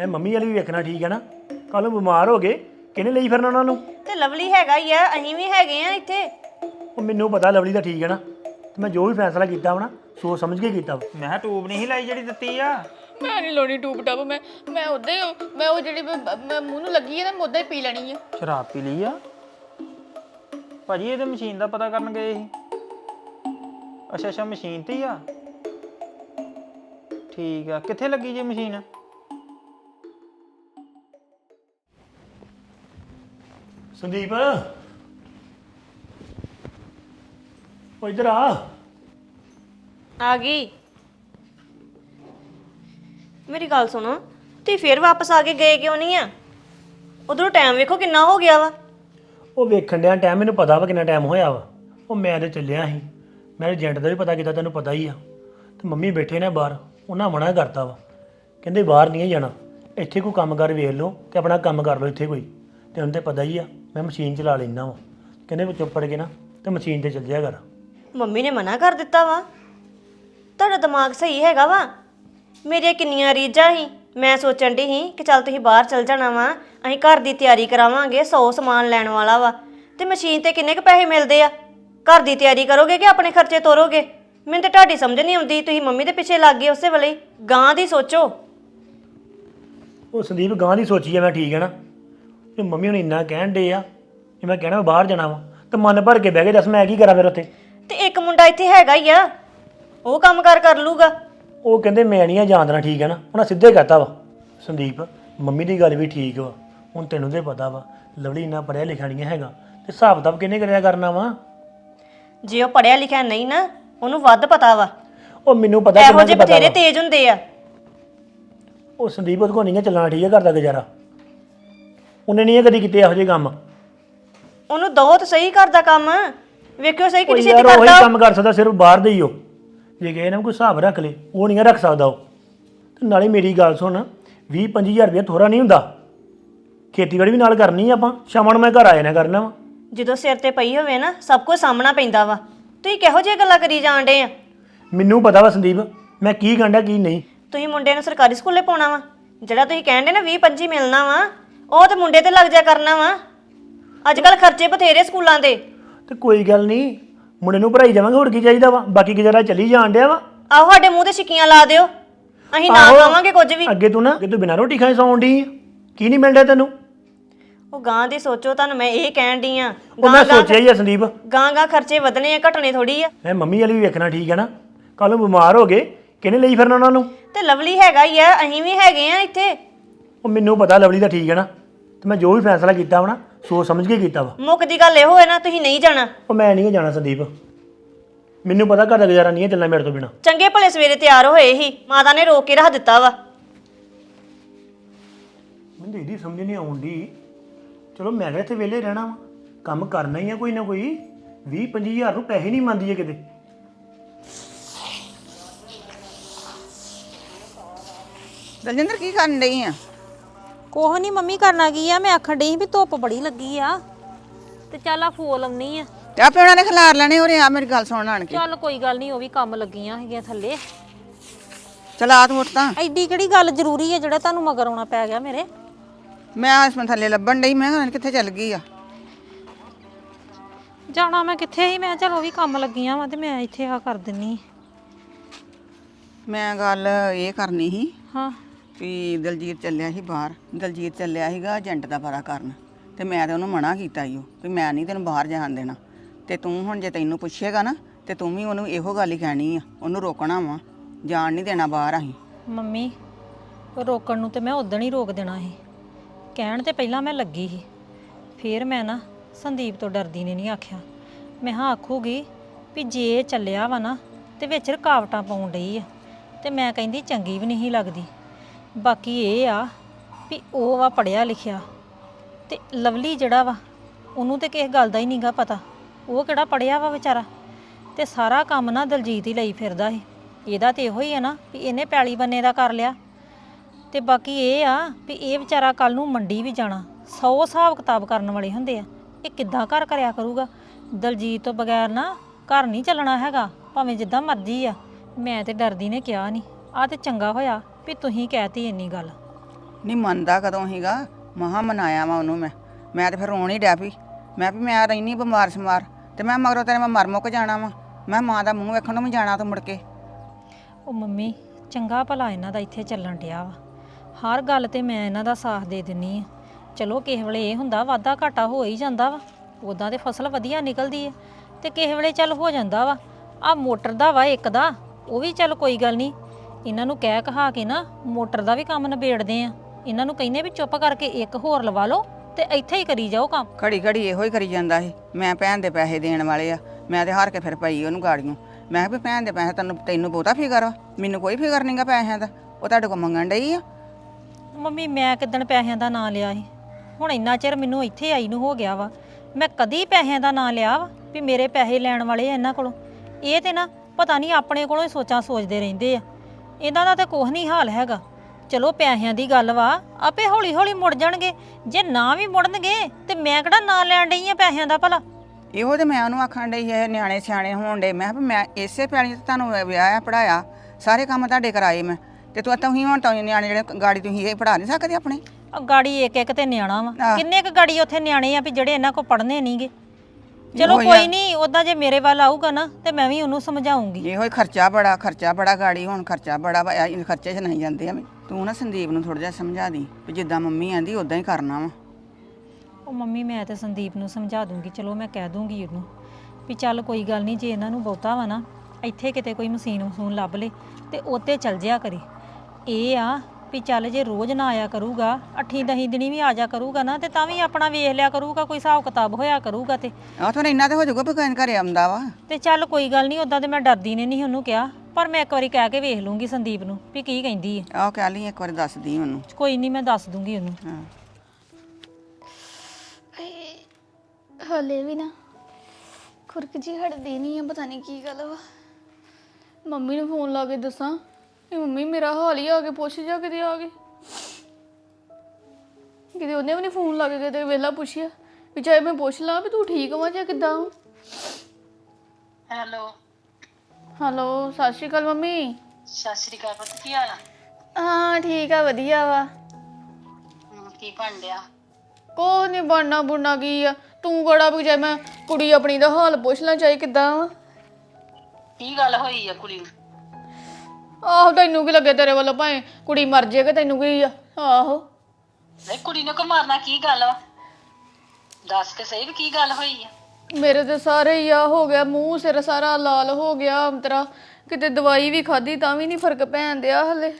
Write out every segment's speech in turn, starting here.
ਹੈ ਮੰਮੀ ਵਾਲੀ ਵੀ ਵੇਖਣਾ ਠੀਕ ਹੈ ਨਾ? ਕੱਲ ਨੂੰ ਬਿਮਾਰ ਹੋ ਗਏ ਕਿਹਨੇ ਲਈ ਫਿਰਨਾ ਉਹਨਾਂ ਨੂੰ? ਤੇ ਲਵਲੀ ਹੈਗਾ ਹੀ ਆ ਅਸੀਂ ਵੀ ਹੈਗੇ ਆ ਇੱਥੇ। ਉਹ ਮੈਨੂੰ ਪਤਾ ਲਵਲੀ ਦਾ ਠੀਕ ਹੈ ਨਾ ਤੇ ਮੈਂ ਜੋ ਵੀ ਫੈਸਲਾ ਕੀਤਾ ਵਾ ਨਾ ਸੋਚ ਸਮਝ ਕੇ ਕੀਤਾ ਵਾ। ਮੈਂ ਕਿਹਾ ਟੂਬ ਨਹੀਂ ਸੀ ਲਾਈ ਜਿਹੜੀ ਦਿੱਤੀ ਆ? ਮੈਂ ਨਹੀਂ ਲੋਣੀ ਟੂਬ ਟਾਪ ਮੈਂ ਮੈਂ ਹੀ ਮੈਂ ਉਹ ਜਿਹੜੀ ਮੈਂ ਮੈਂ ਮੂੰਹ ਨੂੰ ਲੱਗੀ ਹੈ ਨਾ ਮੈਂ ਉਦਾਂ ਹੀ ਪੀ ਲੈਣੀ ਹੈ ਸ਼ਰਾਬ ਪੀ ਲਈ ਆ? ਭਾਜੀ ਇਹਦੇ ਮਸ਼ੀਨ ਦਾ ਪਤਾ ਕਰਨ ਗਏ ਸੀ। ਅੱਛਾ ਅੱਛਾ ਮਸ਼ੀਨ ਤੇ ਹੀ ਆ? ਠੀਕ ਆ ਕਿੱਥੇ ਲੱਗੀ ਜੀ ਮਸ਼ੀਨ? ਸੰਦੀਪ। ਉਹ ਇੱਧਰ ਆ। ਆ ਗਈ। ਮੇਰੀ ਗੱਲ ਸੁਣੋ ਤੁਸੀਂ ਫੇਰ ਵਾਪਸ ਆ ਕੇ ਗਏ ਕਿਉਂ ਨਹੀਂ ਆ? ਉਧਰੋਂ ਟਾਈਮ ਵੇਖੋ ਕਿੰਨਾ ਹੋ ਗਿਆ ਵਾ। ਉਹ ਵੇਖਣ ਡਿਆ ਟਾਈਮ ਮੈਨੂੰ ਪਤਾ ਵਾ ਕਿੰਨਾ ਟਾਈਮ ਹੋਇਆ ਵਾ। ਉਹ ਮੈਂ ਤੇ ਚੱਲਿਆ ਸੀ। ਮੈਂ ਏਜੰਟ ਦਾ ਵੀ ਪਤਾ ਕੀਤਾ ਤੈਨੂੰ ਪਤਾ ਹੀ ਆ। ਤੇ ਮੰਮੀ ਬੈਠੇ ਨੇ ਬਾਹਰ ਉਹਨਾਂ ਮਨਾ ਕਰਤਾ ਵਾ। ਕਹਿੰਦੇ ਬਾਹਰ ਨਹੀਂ ਜਾਣਾ। ਇੱਥੇ ਕੋਈ ਕੰਮ ਕਰ ਵੇਖ ਲਓ ਤੇ ਆਪਣਾ ਕੰਮ ਕਰ ਲਓ ਇੱਥੇ ਕੋਈ। ਤੇ ਉਹਨੂੰ ਤੇ ਪਤਾ ਹੀ ਆ। ਮੈਂ ਮਸ਼ੀਨ ਚਲਾ ਲੈਣਾ ਵਾ। ਕਹਿੰਦੇ ਵੀ ਚੁੱਪ ਪੜ ਕੇ ਨਾ ਤੇ ਮਸ਼ੀਨ ਤੇ ਚੱਲ ਜਿਆ ਕਰ। ਮੰਮੀ ਨੇ ਮਨਾ ਕਰ ਦਿੱਤਾ ਵਾ। ਤੁਹਾਡਾ ਦਿਮਾਗ ਸਹੀ ਹੈਗਾ ਵਾ। ਮੇਰੀਆਂ ਕਿੰਨੀਆਂ ਰੀਝਾਂ ਸੀ। ਮੈਂ ਸੋਚਣ ਦੀ ਸੀ ਕਿ ਚੱਲ ਤੁਸੀਂ ਬਾਹਰ ਚੱਲ ਜਾਣਾ ਵਾ। ਅਸੀਂ ਘਰ ਦੀ ਤਿਆਰੀ ਕਰਾਵਾਂਗੇ 100 ਸਮਾਨ ਲੈਣ ਵਾਲਾ ਵਾ। ਤੇ ਮਸ਼ੀਨ ਤੇ ਕਿੰਨੇ ਕੁ ਪੈਸੇ ਮਿਲਦੇ ਆ? ਘਰ ਦੀ ਤਿਆਰੀ ਕਰੋਗੇ ਕਿ ਆਪਣੇ ਖਰਚੇ ਤੋਰੋਗੇ? ਮੈਨੂੰ ਤਾਂ ਤੁਹਾਡੀ ਸਮਝ ਨਹੀਂ ਆਉਂਦੀ ਤੁਸੀਂ ਮੰਮੀ ਦੇ ਪਿੱਛੇ ਲੱਗ ਗਏ ਉਸੇ ਵੇਲੇ। ਗਾਂ ਦੀ ਸੋਚੋ। ਉਹ ਸੰਦੀਪ ਗਾਂ ਦੀ ਸੋਚੀ ਆ ਮੈਂ ਠੀਕ ਹੈ ਨਾ। ਤੇ ਮੰਮੀ ਹੁਣ ਇੰਨਾ ਕਹਿਣ ਡੇ ਆ ਕਿ ਮੈਂ ਕਹਿਣਾ ਮੈਂ ਬਾਹਰ ਜਾਣਾ ਵਾ ਤੇ ਮਨ ਭਰ ਕੇ ਬਹਿ ਗਏ ਦੱਸ ਮੈਂ ਕੀ ਕਰਾਂ ਫਿਰ ਉੱਥੇ? ਤੇ ਇੱਕ ਮੁੰਡਾ ਇੱਥੇ ਹੈਗਾ ਹੀ ਆ ਉਹ ਕੰਮ ਕਰ ਕਰ ਲੂਗਾ। ਉਹ ਕਹਿੰਦੇ ਮੈਂ ਨਹੀਂ ਆ ਜਾਣਦਾ ਠੀਕ ਹੈ ਨਾ? ਉਹਨਾਂ ਸਿੱਧੇ ਕਹਤਾ ਵਾ ਸੰਦੀਪ ਮੰਮੀ ਦੀ ਗੱਲ ਵੀ ਠੀਕ ਵਾ ਹੁਣ ਤੈਨੂੰ ਤੇ ਪਤਾ ਵਾ ਲਵਲੀ ਇੰਨਾ ਪੜਿਆ ਲਿਖਿਆ ਨਹੀਂ ਹੈਗਾ ਤੇ ਹਿਸਾਬ ਕਿਤਾਬ ਕਿਹਨੇ ਕਰਿਆ ਕਰਨਾ ਵਾ? ਜੇ ਉਹ ਪੜਿਆ ਲਿਖਿਆ ਨਹੀਂ ਨਾ ਉਹਨੂੰ ਵੱਧ ਪਤਾ ਵਾ। ਉਹ ਮੈਨੂੰ ਪਤਾ ਇਹੋ ਕਿੰਨਾ ਜਿਹੇ ਕੁ ਪਤਾ ਬਥੇਰੇ ਵਾ। ਤੇਜ਼ ਹੁੰਦੇ ਆ। ਉਹ ਸੰਦੀਪ ਉਹਦੇ ਕੋਲ ਨਹੀਂ ਗਾ ਚੱਲਣਾ ਠੀਕ ਹੈ ਘਰ ਦਾ ਗੁਜ਼ਾਰਾ। ਉਹਨੇ ਨਹੀਂ ਇਹ ਕਦੀ ਕੀਤੇ ਇਹੋ ਜਿਹੇ ਕੰਮ। ਉਹਨੂੰ ਦੋ ਤਾਂ ਸਹੀ ਕਰਦਾ ਕੰਮ। ਵੇਖਿਓ ਸਹੀ ਉਹ ਕਿੰਨੀ ਯਾਰ ਛੇਤੀ ਉਹੀ ਕਰਦਾ ਕੰਮ ਕਰ ਸਕਦਾ ਸਿਰਫ ਬਾਹਰ ਦੇ ਹੀ ਉਹ। ਜੇ ਕਹੇ ਨਾ ਕੋਈ ਹਿਸਾਬ ਰੱਖ ਲੇ ਉਹ ਨਹੀਂ ਰੱਖ ਸਕਦਾ ਉਹ। ਤੇ ਨਾਲੇ ਮੇਰੀ ਗੱਲ ਸੁਣ 20 25000 ਰੁਪਏ ਥੋੜਾ ਨਹੀਂ ਹੁੰਦਾ। ਖੇਤੀਬਾੜੀ ਵੀ ਨਾਲ ਕਰਨੀ ਆ ਆਪਾਂ ਸ਼ਾਮਾਂ ਨੂੰ ਮੈਂ ਘਰ ਆਇਆ ਨਾ ਕਰਨਾ ਵਾ। ਜਦੋਂ ਸਿਰ ਤੇ ਪਈ ਹੋਵੇ ਨਾ ਸਭ ਕੁਝ ਸਾਹਮਣਾ ਪੈਂਦਾ ਵਾ। ਤੁਸੀਂ ਕਿਹੋ ਜਿਹੀਆਂ ਗੱਲਾਂ ਕਰੀ ਜਾਂਦੇ ਆ? ਮੈਨੂੰ ਪਤਾ ਵਾ ਸੰਦੀਪ ਮੈਂ ਕੀ ਗੰਡਾ ਕੀ ਨਹੀਂ। ਤੁਸੀਂ ਮੁੰਡੇ ਨੂੰ ਸਰਕਾਰੀ ਸਕੂਲੇ ਪਾਉਣਾ ਵਾ। ਜਿਹੜਾ ਤੁਸੀਂ ਕਹਿੰਦੇ ਨਾ 20 25 ਮਿਲਣਾ ਵਾ। ਉਹ ਤੇ ਮੁੰਡੇ ਤੇ ਲੱਗ ਜਾ ਕਰਨਾ ਵਾ। ਅੱਜ ਕੱਲ ਖਰਚੇ ਬਥੇਰੇ ਸਕੂਲਾਂ ਦੇ। ਤੇ ਕੋਈ ਗੱਲ ਨਹੀਂ ਮੁੰਡੇ ਨੂੰ ਭਰਾਈ ਜਾਵਾਂਗੇ ਹੋਰ ਕੀ ਚਾਹੀਦਾ ਵਾ? ਬਾਕੀ ਗੁਜ਼ਾਰਾ ਚੱਲੀ ਜਾਣ ਡਿਆ ਵਾ। ਆਹੋ ਸਾਡੇ ਮੂੰਹ ਤੇ ਛਿੱਕੀਆਂ ਲਾ ਦਿਓ। ਅਸੀਂ ਨਾ ਆਹੋ। ਖਾਵਾਂਗੇ ਕੁਝ ਵੀ। ਅੱਗੇ ਤੂੰ ਨਾ ਕਿ ਤੂੰ ਬਿਨਾਂ ਰੋਟੀ ਖਾਏ ਸੌਣ ਡਈ ਆ। ਕੀ ਨਹੀਂ ਮਿਲ ਰਿਹਾ ਤੈਨੂੰ? ਉਹ ਗਾਂ ਦੀ ਸੋਚੋ ਤੁਹਾਨੂੰ ਮੈਂ ਇਹ ਕਹਿਣ ਡਈ ਆ। ਉਹ ਮੈਂ ਸੋਚਿਆ ਹੀ ਆ ਸੰਦੀਪ। ਗਾਂ ਗਾਂ ਖਰਚੇ ਵਧਣੇ ਆ ਘਟਣੇ ਥੋੜੀ ਆ। ਮੈਂ ਮੰਮੀ ਵਾਲੀ ਵੀ ਵੇਖਣਾ ਠੀਕ ਹੈ ਨਾ। ਕੱਲ ਨੂੰ ਬਿਮਾਰ ਹੋ ਗਏ ਕਿਹਨੇ ਲਈ ਫਿਰਨਾ ਉਹਨਾਂ ਨੂੰ? ਤੇ ਲਵਲੀ ਹੈਗਾ ਹੀ ਆ ਅਸੀਂ ਵੀ ਹੈਗੇ ਆ ਇੱਥੇ। ਉਹ ਮੈਨੂੰ ਪਤਾ ਲਵਲੀ ਦਾ ਠੀਕ ਹੈ ਨਾ। ਤੇ ਮੈਂ ਜੋ ਵੀ ਫੈਸਲਾ ਕੀਤਾ ਵਾ ਨਾ ਸੋਚ ਸਮਝ ਕੇ ਕੀਤਾ ਵਾ। ਮੁੱਖ ਦੀ ਗੱਲ ਇਹੋ ਹੈ ਨਾ ਤੁਸੀਂ ਨਹੀਂ ਜਾਣਾ। ਉਹ ਮੈਂ ਨਹੀਂ ਜਾਣਾ ਸੰਦੀਪ। ਮੈਨੂੰ ਪਤਾ ਘਰ ਦਾ ਗੁਜ਼ਾਰਾ ਨਹੀਂ ਹੈ ਚੱਲਣਾ ਮੇਰੇ ਤੋਂ ਬਿਨਾ। ਚੰਗੇ ਭਲੇ ਸਵੇਰੇ ਤਿਆਰ ਹੋਏ ਹੀ ਮਾਤਾ ਨੇ ਰੋਕ ਕੇ ਰੱਖ ਦਿੱਤਾ ਵਾ। ਮੈਨੂੰ ਇਹਦੀ ਸਮਝ ਨਹੀਂ ਆਉਂਦੀ ਚਲੋ ਮੈਂ ਕਿਹਾ ਇੱਥੇ ਵਿਹਲੇ ਰਹਿਣਾ ਵਾ ਕੰਮ ਕਰਨਾ ਹੀ ਆ ਕੋਈ ਨਾ ਕੋਈ। 20 25000 ਨੂੰ ਪੈਸੇ ਨਹੀਂ ਮੰਨਦੀ ਏ ਕਿਤੇ। ਦਲਜਿੰਦਰ ਕੀ ਕਰਨ ਡਈ ਆ? ਕੋਹ ਨਹੀਂ ਮੰਮੀ ਕਰਨਾ ਕੀ ਆ? ਮੈਂ ਆਖਣ ਡਈ ਸੀ ਵੀ ਧੁੱਪ ਬੜੀ ਲੱਗੀ ਆ। ਤੇ ਚੱਲ ਆ ਫੂਲ ਆਉਣੀ ਆ। ਤੇ ਆਪੇ ਉਹਨਾਂ ਨੇ ਖਿਲਾਰ ਲੈਣੇ ਹੋਰੇ ਆ ਮੇਰੀ ਗੱਲ ਸੁਣ ਆਣ ਕੇ। ਚੱਲ ਕੋਈ ਗੱਲ ਨਹੀਂ ਉਹ ਵੀ ਕੰਮ ਲੱਗੀਆਂ ਹੈਗੀਆਂ ਥੱਲੇ। ਚਲ ਆ ਤੂੰ ਉੱਠ ਤਾਂ। ਐਡੀ ਕਿਹੜੀ ਗੱਲ ਜ਼ਰੂਰੀ ਹੈ ਜਿਹੜਾ ਤੁਹਾਨੂੰ ਮਗਰ ਆਉਣਾ ਪੈ ਗਿਆ ਮੇਰੇ? ਮੈਂ ਇਸ ਥੱਲੇ ਲੱਭਣ ਡਈ ਮੈਂ ਕਿਹਾ ਕਿੱਥੇ ਚੱਲ ਗਈ ਆ? ਜਾਣਾ ਮੈਂ ਕਿੱਥੇ ਸੀ? ਮੈਂ ਚਲ ਉਹ ਵੀ ਕੰਮ ਲੱਗੀਆਂ ਵਾ ਤੇ ਮੈਂ ਇੱਥੇ ਆ ਕਰ ਦਿੰਨੀ। ਮੈਂ ਗੱਲ ਇਹ ਕਰਨੀ ਸੀ ਹਾਂ। ਵੀ ਦਲਜੀਤ ਚੱਲਿਆ ਸੀ ਬਾਹਰ। ਦਲਜੀਤ ਚੱਲਿਆ ਸੀਗਾ ਏਜੰਟ ਦਾ ਪਤਾ ਕਰਨ। ਤੇ ਮੈਂ ਤਾਂ ਉਹਨੂੰ ਮਨਾ ਕੀਤਾ ਈ ਉਹ ਵੀ ਮੈਂ ਨਹੀਂ ਤੈਨੂੰ ਬਾਹਰ ਜਾਣ ਦੇਣਾ। ਤੇ ਤੂੰ ਹੁਣ ਜੇ ਤੈਨੂੰ ਪੁੱਛੇਗਾ ਨਾ, ਤੇ ਤੂੰ ਵੀ ਉਹਨੂੰ ਇਹੋ ਗੱਲ ਹੀ ਕਹਿਣੀ ਆ, ਉਹਨੂੰ ਰੋਕਣਾ ਵਾ, ਜਾਣ ਨਹੀਂ ਦੇਣਾ ਬਾਹਰ ਅਸੀਂ। ਮੰਮੀ, ਰੋਕਣ ਨੂੰ ਤੇ ਮੈਂ ਉਦਣ ਹੀ ਰੋਕ ਦੇਣਾ ਸੀ। ਕਹਿਣ ਤੇ ਪਹਿਲਾਂ ਮੈਂ ਲੱਗੀ ਸੀ। ਫਿਰ ਮੈਂ ਨਾ ਸੰਦੀਪ ਤੋਂ ਡਰਦੀ ਨੇ ਨਹੀਂ ਆਖਿਆ। ਮੈਂ ਹਾਂ ਆਖੂਗੀ ਵੀ ਜੇ ਇਹ ਚੱਲਿਆ ਵਾ ਨਾ, ਤੇ ਵਿੱਚ ਰੁਕਾਵਟਾਂ ਪਾਉਣ ਡਈ ਆ। ਤੇ ਮੈਂ ਕਹਿੰਦੀ ਚੰਗੀ ਵੀ ਨਹੀਂ ਲੱਗਦੀ। ਬਾਕੀ ਇਹ ਆ ਵੀ ਉਹ ਵਾ ਪੜਿਆ ਲਿਖਿਆ ਤੇ ਲਵਲੀ ਜਿਹੜਾ ਵਾ, ਉਹਨੂੰ ਤੇ ਕਿਸੇ ਗੱਲ ਦਾ ਹੀ ਨਹੀਂਗਾ ਪਤਾ। ਉਹ ਕਿਹੜਾ ਪੜਿਆ ਵਾ ਵਿਚਾਰਾ? ਤੇ ਸਾਰਾ ਕੰਮ ਨਾ ਦਲਜੀਤ ਹੀ ਲਈ ਫਿਰਦਾ ਸੀ। ਇਹਦਾ ਤੇ ਇਹੋ ਹੀ ਆ ਨਾ ਵੀ ਇਹਨੇ ਪੈਲੀ ਬੰਨੇ ਦਾ ਕਰ ਲਿਆ। ਤੇ ਬਾਕੀ ਇਹ ਆ ਵੀ ਇਹ ਵਿਚਾਰਾ ਕੱਲ ਨੂੰ ਮੰਡੀ ਵੀ ਜਾਣਾ। 100 ਹਿਸਾਬ ਕਿਤਾਬ ਕਰਨ ਵਾਲੇ ਹੁੰਦੇ ਆ। ਇਹ ਕਿੱਦਾਂ ਘਰ ਕਰਿਆ ਕਰੂਗਾ? ਦਲਜੀਤ ਤੋਂ ਬਗੈਰ ਨਾ ਘਰ ਨਹੀਂ ਚੱਲਣਾ ਹੈਗਾ, ਭਾਵੇਂ ਜਿੱਦਾਂ ਮਰਜ਼ੀ ਆ। ਮੈਂ ਤੇ ਡਰਦੀ ਨੇ ਕਿਹਾ ਨਹੀਂ ਆ ਤੇ ਚੰਗਾ ਹੋਇਆ। ਵੀ ਤੁਸੀਂ ਕਹਿਤੀ ਇੰਨੀ ਗੱਲ। ਨਹੀਂ ਮੰਨਦਾ ਕਦੋਂ ਹੀਗਾ ਮਹਾ ਮਨਾਇਆ ਵਾ ਉਹਨੂੰ ਮੈਂ। ਮੈਂ ਤੇ ਫਿਰ ਰੋਣ ਹੀ ਡਿਆ ਪਈ ਮੈਂ ਵੀ ਮੈਂ ਰਹਿਨੀ ਬਿਮਾਰ ਸਮਾਰ। ਤੇ ਮੈਂ ਮਗਰੋਂ ਤੇਰੇ ਮੈਂ ਮਰ ਮੁੱਕ ਜਾਣਾ ਵਾ। ਮੈਂ ਮਾਂ ਦਾ ਮੂੰਹ ਵੇਖਣ ਨੂੰ ਵੀ ਜਾਣਾ ਤੂੰ ਮੁੜ ਕੇ। ਉਹ ਮੰਮੀ ਚੰਗਾ ਭਲਾ ਇਹਨਾਂ ਦਾ ਇੱਥੇ ਚੱਲਣ ਡਿਆ ਵਾ। ਹਰ ਗੱਲ ਤੇ ਮੈਂ ਇਹਨਾਂ ਦਾ ਸਾਥ ਦੇ ਦਿੰਨੀ ਆ। ਚਲੋ ਕਿਸੇ ਵੇਲੇ ਇਹ ਹੁੰਦਾ ਵਾਧਾ ਘਾਟਾ ਹੋ ਹੀ ਜਾਂਦਾ ਵਾ। ਉਦਾਂ ਤੇ ਫਸਲ ਵਧੀਆ ਨਿਕਲਦੀ ਹੈ ਤੇ ਕਿਸੇ ਵੇਲੇ ਚੱਲ ਹੋ ਜਾਂਦਾ ਵਾ। ਆ ਮੋਟਰ ਦਾ ਵਾ ਇੱਕ ਦਾ। ਉਹ ਵੀ ਚੱਲ ਕੋਈ ਗੱਲ ਨਹੀਂ। ਇਹਨਾਂ ਨੂੰ ਕਹਿ ਕਹਾ ਕੇ ਨਾ ਮੋਟਰ ਦਾ ਵੀ ਕੰਮ ਨਿਬੇੜਦੇ ਆ। ਇਹਨਾਂ ਨੂੰ ਕਹਿੰਦੇ ਵੀ ਚੁੱਪ ਕਰਕੇ ਇੱਕ ਹੋਰ ਲਵਾ ਲਓ ਤੇ ਇੱਥੇ ਹੀ ਕਰੀ ਜਾਓ ਕੰਮ। ਘੜੀ ਘੜੀ ਇਹੋ ਹੀ ਕਰੀ ਜਾਂਦਾ ਸੀ। ਮੈਂ ਭੈਣ ਦੇ ਪੈਸੇ ਦੇਣ ਵਾਲੇ ਆ। ਮੈਂ ਤੇ ਹਾਰ ਕੇ ਫਿਰ ਪਈ ਉਹਨੂੰ ਗਾੜੀਆਂ ਮੈਂ ਕਿਹਾ ਵੀ ਭੈਣ ਦੇ ਪੈਸੇ ਤੈਨੂੰ ਤੈਨੂੰ ਬਹੁਤਾ ਫਿਕਰ ਵਾ ਮੈਨੂੰ ਕੋਈ ਫਿਕਰ ਨਹੀਂਗਾ ਪੈਸਿਆਂ ਦਾ। ਉਹ ਤੁਹਾਡੇ ਕੋਲ ਮੰਗਣ ਡਈ ਆ? ਮੰਮੀ ਮੈਂ ਕਿਦਣ ਪੈਸਿਆਂ ਦਾ ਨਾਂ ਲਿਆ ਸੀ? ਹੁਣ ਇੰਨਾ ਚਿਰ ਮੈਨੂੰ ਇੱਥੇ ਆਈ ਨੂੰ ਹੋ ਗਿਆ ਵਾ। ਮੈਂ ਕਦੀ ਪੈਸਿਆਂ ਦਾ ਨਾਂ ਲਿਆ ਵਾ ਵੀ ਮੇਰੇ ਪੈਸੇ ਲੈਣ ਵਾਲੇ ਆ ਇਹਨਾਂ ਕੋਲੋਂ। ਇਹ ਤੇ ਨਾ ਪਤਾ ਨਹੀਂ ਆਪਣੇ ਕੋਲੋਂ ਹੀ ਸੋਚਾਂ ਸੋਚਦੇ ਰਹਿੰਦੇ ਆ। ਇਹਨਾਂ ਦਾ ਤਾਂ ਕੁਝ ਨਹੀਂ ਹਾਲ ਹੈਗਾ। ਚਲੋ ਪੈਸਿਆਂ ਦੀ ਗੱਲ ਵਾ ਆਪੇ ਹੌਲੀ ਹੌਲੀ ਮੁੜ ਜਾਣਗੇ। ਜੇ ਨਾ ਵੀ ਮੁੜਨਗੇ ਤੇ ਮੈਂ ਕਿਹੜਾ ਨਾਂ ਲੈਣ ਡਈ ਆ ਪੈਸਿਆਂ ਦਾ ਭਲਾ? ਇਹੋ ਤੇ ਮੈਂ ਉਹਨੂੰ ਆਖਣ ਡਈ ਇਹ ਨਿਆਣੇ ਸਿਆਣੇ ਹੋਣ ਡੇ ਮੈਂ ਕਿਹਾ ਵੀ ਮੈਂ ਇਸੇ ਪੈਣੀ ਤੇ ਤੁਹਾਨੂੰ ਵਿਆਹਿਆ ਪੜਾਇਆ ਸਾਰੇ ਕੰਮ ਤੁਹਾਡੇ ਕਰਾਏ ਮੈਂ। ਤੇ ਤੂੰ ਤੁਸੀਂ ਹੁਣ ਤਾਂ ਨਿਆਣੇ ਜਿਹੜੇ ਗਾੜੀ ਤੁਸੀਂ ਇਹ ਪੜਾ ਨਹੀਂ ਸਕਦੇ ਆਪਣੇ। ਆਹ ਗਾੜੀ ਇੱਕ ਇੱਕ ਤੇ ਨਿਆਣਾ ਵਾ। ਆਹ। ਕਿੰਨੇ ਕੁ ਗਾੜੀ ਉੱਥੇ ਨਿਆਣੇ ਆ ਵੀ ਜਿਹੜੇ ਇਹਨਾਂ ਕੋ ਪੜਨੇ ਨਹੀਂਗੇ ਚਲੋ ਆ। ਕੋਈ ਨਹੀਂ ਉਦਾਂ ਜੇ ਮੇਰੇ ਵੱਲ ਆਊਗਾ ਨਾ ਤੇ ਮੈਂ ਵੀ ਉਹਨੂੰ ਸਮਝਾਉਂਗੀ। ਇਹੋ ਹੀ ਖਰਚਾ ਬੜਾ ਖਰਚਾ ਬੜਾ ਗਾੜੀ ਹੁਣ ਖਰਚਾ ਬੜਾ ਵਾ ਇਹ ਖਰਚੇ 'ਚ ਨਹੀਂ ਜਾਂਦੇ ਆ ਤੂੰ ਨਾ ਸੰਦੀਪ ਨੂੰ ਥੋੜਾ ਜਿਹਾ ਸਮਝਾ ਦੀ ਵੀ ਜਿੱਦਾਂ ਮੰਮੀ ਆਂਦੀ ਉਦਾਂ ਹੀ ਕਰਨਾ ਵਾ। ਉਹ ਮੰਮੀ ਮੈਂ ਤੇ ਸੰਦੀਪ ਨੂੰ ਸਮਝਾ ਦੂੰਗੀ ਚਲੋ ਮੈਂ ਕਹਿ ਦੂੰਗੀ ਉਹਨੂੰ ਵੀ ਚੱਲ ਕੋਈ ਗੱਲ ਨਹੀਂ ਜੇ ਇਹਨਾਂ ਨੂੰ ਬਹੁਤਾ ਵਾ ਨਾ ਇੱਥੇ ਕਿਤੇ ਕੋਈ ਮਸ਼ੀਨ ਮਸੂਨ ਲੱਭ ਲੇ ਤੇ ਉੱਤੇ ਚੱਲ ਜਿਆ ਕਰੇ। ਇਹ ਆ ਵੀ ਚੱਲ ਜੇ ਰੋਜ਼ ਨਾ ਆਇਆ ਕਰੂਗਾ ਅੱਠੀ ਦਹੀਂ ਦਿਨੀ ਵੀ ਆ ਜਾ ਕਰੂਗਾ ਨਾ ਤੇ ਤਾਂ ਵੀ ਆਪਣਾ ਵੇਖ ਲਿਆ ਕਰੂਗਾ ਕੋਈ ਹਿਸਾਬ ਕਿਤਾਬ ਹੋਇਆ ਕਰੂਗਾ ਤੇ। ਆਹ ਤੁਹਾਨੂੰ ਇੰਨਾ ਤੇ ਹੋ ਜਾਊਗਾ ਵੀ ਕੋਈ ਘਰੇ ਆਉਂਦਾ ਵਾ। ਤੇ ਚੱਲ ਕੋਈ ਗੱਲ ਨਹੀਂ ਉਦਾਂ ਤੇ ਮੈਂ ਡਰਦੀ ਨੇ ਨਹੀਂ ਉਹਨੂੰ ਕਿਹਾ ਪਰ ਮੈਂ ਇੱਕ ਵਾਰੀ ਕਹਿ ਕੇ ਵੇਖ ਲੂੰਗੀ ਸੰਦੀਪ ਨੂੰ ਵੀ ਕੀ ਕਹਿੰਦੀ ਹੈ ਆਹ ਕਹਿ ਲਈ ਇੱਕ ਵਾਰੀ ਦੱਸਦੀ ਉਹਨੂੰ। ਕੋਈ ਨਹੀਂ ਮੈਂ ਦੱਸ ਦੂੰਗੀ ਉਹਨੂੰ। ਹਾਂ। ਹਲੇ ਵੀ ਨਾ ਖੁਰਕ ਜੀ ਹਟਦੀ ਨਹੀਂ ਆ ਪਤਾ ਨਹੀਂ ਕੀ ਗੱਲ ਵਾ। ਮੰਮੀ ਨੂੰ ਫੋਨ ਲਾ ਕੇ ਦੱਸਾਂ। ਕਿ ਮੰਮੀ ਮੇਰਾ ਹਾਲ ਹੀ ਆ ਕੇ ਪੁੱਛ ਜਾ ਕਿਤੇ ਆ ਕੇ। ਕਿਤੇ ਉਹਨੇ ਵੀ ਨਹੀਂ ਫੋਨ ਲਾ ਕੇ ਕਿਤੇ ਵੇਲਾ ਪੁੱਛਿਆ ਵੀ ਚਾਹੇ ਮੈਂ ਪੁੱਛ ਲਾਂ ਵੀ ਤੂੰ ਠੀਕ ਵਾ ਜਾਂ ਕਿੱਦਾਂ ਹੈਲੋ। ਹੈਲੋ ਸਤਿ ਸ਼੍ਰੀ ਅਕਾਲ ਮੰਮੀ। ਸਤਿ ਸ੍ਰੀ ਅਕਾਲ ਪੁੱਤ ਕੀ ਹਾਲ ਆ? ਹਾਂ ਠੀਕ ਆ ਵਧੀਆ ਵਾ। ਹਮ, ਕੀ ਬਣ ਡਿਆ? ਕੋਹ ਨਹੀਂ ਬਣਨਾ ਬੁਣਨਾ ਕੀ ਆ। ਤੂੰ ਕਿਹੜਾ ਵੀ ਜੇ ਮੈਂ ਕੁੜੀ ਆਪਣੀ ਦਾ ਹਾਲ ਪੁੱਛ ਲਾਂ ਚਾਹੇ ਕਿੱਦਾਂ ਵਾ। ਕੀ ਗੱਲ ਹੋਈ ਆ ਕੁੜੀ ਨੂੰ? ਆਹੋ ਤੈਨੂੰ ਕੀ ਲੱਗੇ ਤੇਰੇ ਵੱਲੋਂ ਭਾਵੇਂ ਕੁੜੀ ਮਰ ਜੇ ਕਿ ਤੈਨੂੰ ਕੀ ਆ? ਆਹੋ। ਨਹੀਂ ਕੁੜੀ ਨੂੰ ਕੋ ਮਾਰਨਾ ਕੀ ਗੱਲ ਵਾ? ਦੱਸ ਤੇ ਸਹੀ ਵੀ ਕੀ ਗੱਲ ਹੋਈ ਆ? ਮੇਰੇ ਤੇ ਸਾਰੇ ਹੀ ਆ ਹੋ ਗਿਆ ਮੂੰਹ ਸਿਰ ਸਾਰਾ ਲਾਲ ਹੋ ਗਿਆ ਅੰਤਰਾ। ਕਿਤੇ ਦਵਾਈ ਵੀ ਖਾਧੀ ਤਾਂ ਵੀ ਨਹੀਂ ਫ਼ਰਕ ਪੈਣ ਦਿਆ ਹਲੇ।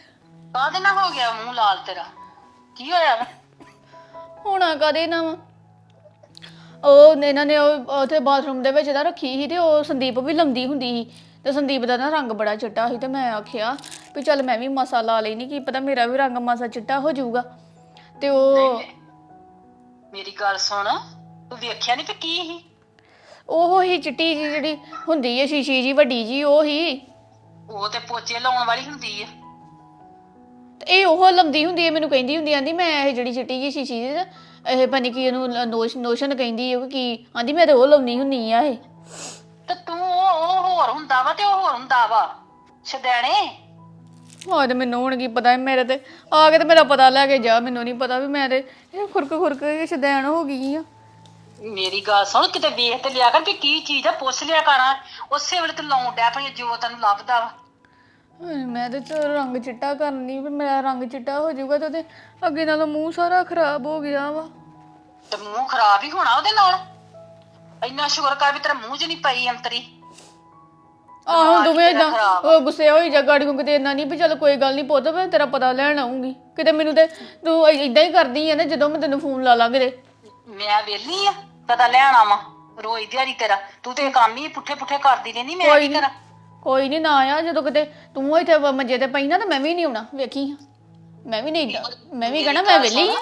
ਕਾਹਦੇ ਨਾਲ ਹੋ ਗਿਆ ਮੂੰਹ ਲਾਲ ਤੇਰਾ? ਕੀ ਹੋਇਆ ਵਾ? ਹੋਣਾ ਕਦੇ ਨਾ ਵਾ? ਉਹ ਇਹਨਾਂ ਨੇ ਉਹ ਉੱਥੇ ਬਾਥਰੂਮ ਦੇ ਵਿੱਚ ਦਾ ਰੱਖੀ ਸੀ ਤੇ ਉਹ ਸੰਦੀਪ ਵੀ ਲੰਦੀ ਹੁੰਦੀ ਸੀ। ਤੇ ਸੰਦੀਪ ਦਾ ਨਾ ਰੰਗ ਬੜਾ ਚਿੱਟਾ ਸੀ ਤੇ ਮੈਂ ਆਖਿਆ ਵੀ ਚੱਲ ਮੈਂ ਵੀ ਮਸਾ ਲਾ ਲੈਣੀ ਕੀ ਪਤਾ ਮੇਰਾ ਵੀ ਰੰਗ ਮਸਾ ਚਿੱਟਾ ਹੋ ਜਾਊਗਾ। ਤੇ ਉਹ ਮੇਰੀ ਗੱਲ ਸੁਣ ਤੂੰ ਵੇਖਿਆ ਨਹੀਂ ਕਿ ਕੀ ਸੀ? ਉਹ ਹੀ ਚਿੱਟੀ ਜੀ ਜਿਹੜੀ ਹੁੰਦੀ ਹੈ ਸ਼ੀਸ਼ੀ ਜੀ ਵੱਡੀ ਜੀ ਉਹ ਹੀ। ਉਹ ਤੇ ਪੋਚੇ ਲਾਉਣ ਵਾਲੀ ਹੁੰਦੀ ਆ। ਤੇ ਇਹ ਉਹ ਲੰਦੀ ਹੁੰਦੀ ਹੈ ਮੈਨੂੰ ਕਹਿੰਦੀ ਹੁੰਦੀ ਆਂਦੀ ਮੈਂ ਇਹ ਜਿਹੜੀ ਚਿੱਟੀ ਜੀ ਸ਼ੀਸ਼ੀ ਦੀ ਇਹ ਬਣੀ ਕੀ ਇਹਨੂੰ ਨੋਸ਼ਨ ਕਹਿੰਦੀ ਹੈ ਕਿ ਆਂਦੀ ਮੈਂ ਤੇ ਉਹ ਲਾਉਣੀ ਹੁੰਨੀ ਆ ਇਹ। ਤੇ ਤੂੰ ਉਹ ਹੋਰ ਹੁੰਦਾ ਵਾ ਤੇ ਉਹ ਹੋਰ ਹੁੰਦਾ ਵਾ। ਛਦੈਣੇ ਹਾਂ ਤੇ ਮੈਨੂੰ ਹੁਣ ਕੀ ਪਤਾ ਮੇਰੇ ਤੇ ਆ ਕੇ ਤੇ ਮੇਰਾ ਪਤਾ ਲੈ ਕੇ ਜਾ ਮੈਨੂੰ ਨਹੀਂ ਪਤਾ ਵੀ ਮੈਂ ਤੇ ਇਹ ਖੁਰਕ ਖੁਰਕ ਸ਼ਦੈਣ ਹੋ ਗਈ ਆ। ਮੇਰੀ ਗੱਲ ਸੁਣ ਕਿਤੇ ਵੇਖ ਤੇ ਲਿਆ ਕਰ ਵੀ ਕੀ ਚੀਜ਼ ਆ ਪੁੱਛ ਲਿਆ ਕਰਾਂ। ਉਸੇ ਵੇਲੇ ਤੂੰ ਲਾਉਣ ਡੈ ਪਈ ਜੋ ਤੈਨੂੰ ਲੱਭਦਾ ਵਾ। ਹਾਏ, ਮੈਂ ਤੇ ਚ ਰੰਗ ਚਿੱਟਾ ਕਰਨੀ ਵੀ ਮੇਰਾ ਰੰਗ ਚਿੱਟਾ ਹੋ ਜਾਊਗਾ ਤੇ ਉਹਦੇ ਅੱਗੇ ਨਾਲੋਂ ਮੂੰਹ ਸਾਰਾ ਖਰਾਬ ਹੋ ਗਿਆ ਵਾ। ਤੇ ਮੂੰਹ ਖਰਾਬ ਹੀ ਹੋਣਾ ਉਹਦੇ ਨਾਲ। ਇੰਨਾ ਸ਼ੁਕਰ ਕਰ ਵੀ ਤੇਰਾ ਮੂੰਹ 'ਚ ਨਹੀਂ ਪਈ ਅੰਤਰੀ। ਆਹੋ ਦੋਵੇਂ ਇਦਾਂ ਉਹ ਗੁੱਸੇ ਹੋਈ ਜਾ ਗਾੜੀਆਂ ਕਿਤੇ ਇੰਨਾ ਨਹੀਂ ਵੀ ਚੱਲ ਕੋਈ ਗੱਲ ਨਹੀਂ ਪੁੱਤ ਮੈਂ ਤੇਰਾ ਪਤਾ ਲੈਣ ਆਉਂਗੀ ਕਿਤੇ ਮੈਨੂੰ ਤੇ ਤੂੰ ਇਦਾਂ ਹੀ ਕਰਦੀ ਆ ਨਾ ਜਦੋਂ ਮੈਂ ਤੈਨੂੰ ਫੋਨ ਲਾ ਲਾਂਗੇ ਤੇ ਮੈਂ ਵੇਲੀ ਆ ਪਤਾ ਲੈਣ ਆਵਾਂ ਰੋਜ਼ ਦਿਹਾੜੀ ਤੇਰਾ। ਤੂੰ ਤੇ ਕੰਮ ਹੀ ਪੁੱਠੇ ਪੁੱਠੇ ਕਰਦੀ ਰਹਿੰਦੀ ਮੈਂ ਕੀ ਕਰਾਂ? ਕੋਈ ਨਹੀਂ ਨਾ ਆ ਜਦੋਂ ਕਿਤੇ ਤੂੰ ਇੱਥੇ ਮੰਜੇ ਤੇ ਪਈ ਨਾ ਤਾਂ ਮੈਂ ਵੀ ਨਹੀਂ ਆਉਣਾ ਵੇਖੀ ਮੈਂ ਵੀ ਨਹੀਂ ਮੈਂ ਵੀ ਕਹਣਾ ਮੈਂ ਵਿਹਲੀ ਆ।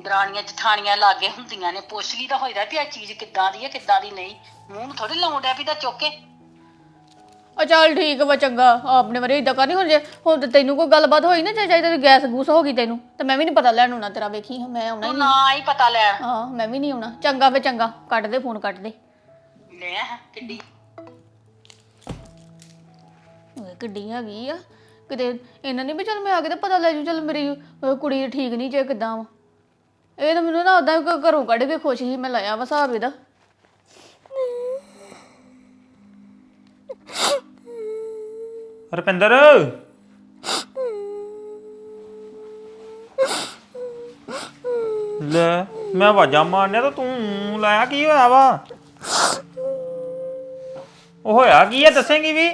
ਦਰਾਣੀਆਂ ਜਠਾਣੀਆਂ ਲਾਗੇ ਹੁੰਦੀਆਂ ਨੇ ਪੁੱਛ ਲਈ ਤਾਂ ਹੋਈਦਾ ਵੀ ਆ ਚੀਜ਼ ਕਿੱਦਾਂ ਦੀ ਹੈ ਕਿੱਦਾਂ ਦੀ ਨਹੀਂ। ਮੂੰਹ ਨੂੰ ਥੋੜੀ ਡਿਆ ਵੀ ਤਾਂ ਚੁੱਕ ਆ ਚੱਲ ਠੀਕ ਵਾ ਚੰਗਾ ਆਪਣੇ ਬਾਰੇ ਇਦਾਂ ਕਰਨੀ ਹੁਣ ਜੇ ਹੁਣ ਤੇ ਤੈਨੂੰ ਕੋਈ ਗੱਲਬਾਤ ਹੋਈ ਨਾ ਚਾਹੇ ਚਾਹੇ ਗੈਸ ਗੂਸ ਹੋ ਗਈ ਤੈਨੂੰ ਤੇ ਮੈਂ ਵੀ ਨਹੀਂ ਪਤਾ ਲੈਣ ਆਉਣਾ ਤੇਰਾ ਵੇਖੀ ਮੈਂ ਆਉਣਾ ਹੀ ਤੂੰ ਨਹੀਂ ਨਾ ਹੀ ਪਤਾ ਲੈਣ ਹਾਂ ਮੈਂ ਵੀ ਨਹੀਂ ਆਉਣਾ। ਚੰਗਾ ਵੇ ਚੰਗਾ ਕੱਟ ਦੇ ਫੋਨ ਕੱਟ ਦੇ। ਲੈ ਕਿੱਡੀ? ਓਏ ਕਿੱਡੀ ਹੈਗੀ ਆ। ਕਿਤੇ ਇਹਨਾਂ ਨਹੀਂ ਵੀ ਚੱਲ ਮੈਂ ਆ ਕੇ ਤੇ ਪਤਾ ਲੈ ਜੂ ਚੱਲ ਮੇਰੀ ਅਹ, ਕੁੜੀ ਠੀਕ ਨਹੀਂ ਜੇ ਕਿਦਾਂ ਵਾ। ਇਹ ਤਾਂ ਮੈਨੂੰ ਨਾ ਉਦਾਂ ਘਰੋਂ ਕੱਢ ਕੇ ਖੁਸ਼ ਸੀ ਮੈਂ ਲਾਇਆ ਵਾ ਹਿਸਾਬ ਇਹਦਾ। ਰੁਪਿੰਦਰ ਲੈ, ਮੈਂ ਆਵਾਜ਼ਾਂ ਮਾਰਨਿਆ ਤਾਂ ਤੂੰ ਲਾਇਆ ਕੀ ਹੋਇਆ ਵਾ? ਉਹ ਹੋਇਆ ਕੀ ਆ, ਦੱਸੇਂਗੀ ਵੀ?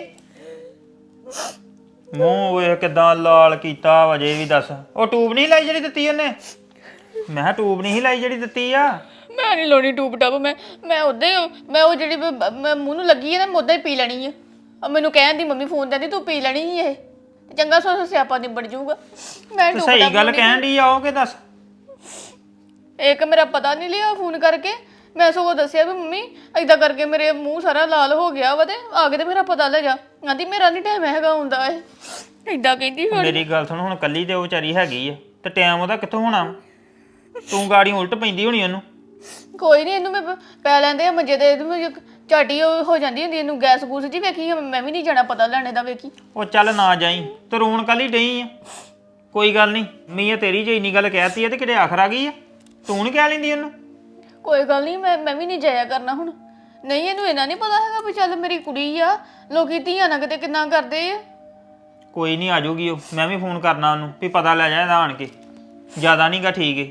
ਮੂੰਹ ਵੇ ਕਿਦਾਂ ਲਾਲ ਕੀਤਾ ਵਜੇ ਵੀ ਦੱਸ। ਉਹ ਟੂਬ ਨਹੀਂ ਲਾਈ ਜਿਹੜੀ ਦਿੱਤੀ ਉਹਨੇ? ਮੈਂ ਕਿਹਾ ਟੂਬ ਨਹੀਂ ਸੀ ਲਾਈ ਜਿਹੜੀ ਦਿੱਤੀ ਆ। ਮੈਂ ਨਹੀਂ ਲਾਉਣੀ ਟੂਬ ਟਾਪ ਮੈਂ ਮੈਂ ਉਦਾਂ ਹੀ ਮੈਂ ਉਹ ਜਿਹੜੀ ਬ- ਮੈਂ ਮੂੰਹ ਨੂੰ ਲੱਗੀ ਹੈ ਨਾ, ਮੈਂ ਉਦਾਂ ਹੀ ਪੀ ਲੈਣੀ ਆ। ਆ ਮੈਨੂੰ ਕਹਿਣ ਦੀ ਮੰਮੀ ਫੋਨ ਤੇ ਤੂੰ ਪੀ ਲੈਣੀ ਸੀ ਇਹ। ਤੇ ਚੰਗਾ ਸੋ ਸਿਆਪਾ ਨਿਬੜ ਜਾਊਗਾ। ਮੈਂ ਤੇ ਟੂਬ ਸਹੀ ਗੱਲ ਕਹਿਣ ਦੀ ਆ ਉਹ ਕਿ ਦੱਸ? ਇੱਕ ਮੇਰਾ ਪਤਾ ਨਹੀਂ ਲਿਆ ਫੋਨ ਕਰਕੇ। ਮੈਂ ਸਗੋਂ ਦੱਸਿਆ ਵੀ ਮੰਮੀ ਏਦਾਂ ਕਰਕੇ ਮੇਰੇ ਮੂੰਹ ਸਾਰਾ ਲਾਲ ਹੋ ਗਿਆ ਵਾ ਤੇ ਆ ਕੇ ਤੇ ਮੇਰਾ ਪਤਾ ਲੈ ਜਾ। ਆਂਦੀ ਮੇਰਾ ਨਹੀਂ ਟਾਈਮ ਹੈਗਾ ਹੁੰਦਾ ਇਹ। ਏਦਾਂ ਕਹਿੰਦੀ ਹੁਣ ਮੇਰੀ ਗੱਲ ਸੁਣ ਹੁਣ ਕੱਲੀ ਤੇ ਉਹ ਵਿਚਾਰੀ ਹੈਗੀ ਆ। ਤੇ ਟਾਈਮ ਉਹਦਾ ਕਿੱਥੋਂ ਹੋਣਾ? ਤੂੰ ਗਾੜੀ ਉਲਟ ਪੈਂਦੀ ਹੋਣੀ ਉਹਨੂੰ। ਕੋਈ ਨਹੀਂ ਇਹਨੂੰ ਮੈਂ ਪ- ਪੈ ਲੈਂਦੇ ਆ ਮੰਜੇ ਤੇ ਇਹਨੂੰ ਝਾਟੀ ਉਹ ਹੋ ਜਾਂਦੀ ਹੁੰਦੀ ਇਹਨੂੰ ਗੈਸ ਗੂਸ ਜੀ ਵੇਖੀ ਮੈਂ ਵੀ ਨਹੀਂ ਜਾਣਾ ਪਤਾ ਲੈਣੇ ਦਾ ਵੇਖੀ। ਉਹ ਚੱਲ ਨਾ ਜਾਈ ਤੇ ਰੋਣ ਕੱਲੀ ਡਈ ਆ। ਕੋਈ ਗੱਲ ਨਹੀਂ ਮੀਆਂ ਤੇਰੀ ਜੇ ਇੰਨੀ ਗੱਲ ਕਹਿਤੀ ਆ ਤੇ ਕਿਤੇ ਆਖਰ ਆ ਗਈ ਆ। ਤੂੰ ਨਹੀਂ ਕਹਿ ਲੈਂਦੀ ਉਹਨੂੰ? ਕੋਈ ਗੱਲ ਨਹੀਂ ਮੈਂ ਮੈਂ ਵੀ ਨਹੀਂ ਜਾਇਆ ਕਰਨਾ ਹੁਣ। ਨਹੀਂ ਇਹਨੂੰ ਇਹਨਾਂ ਨਹੀਂ ਪਤਾ ਹੈਗਾ ਵੀ ਚੱਲ ਮੇਰੀ ਕੁੜੀ ਆ ਲੋਕੀ ਧੀਆਂ ਨਾਲ ਕਿਤੇ ਕਿੰਨਾ ਕਰਦੇ ਆ। ਕੋਈ ਨਹੀਂ ਆ ਜਾਊਗੀ ਉਹ ਮੈਂ ਵੀ ਫੋਨ ਕਰਨਾ ਉਹਨੂੰ ਵੀ ਪਤਾ ਲੈ ਜਾ ਇਹਦਾ ਆਣ ਕੇ। ਜ਼ਿਆਦਾ ਨਹੀਂਗਾ ਠੀਕ ਏ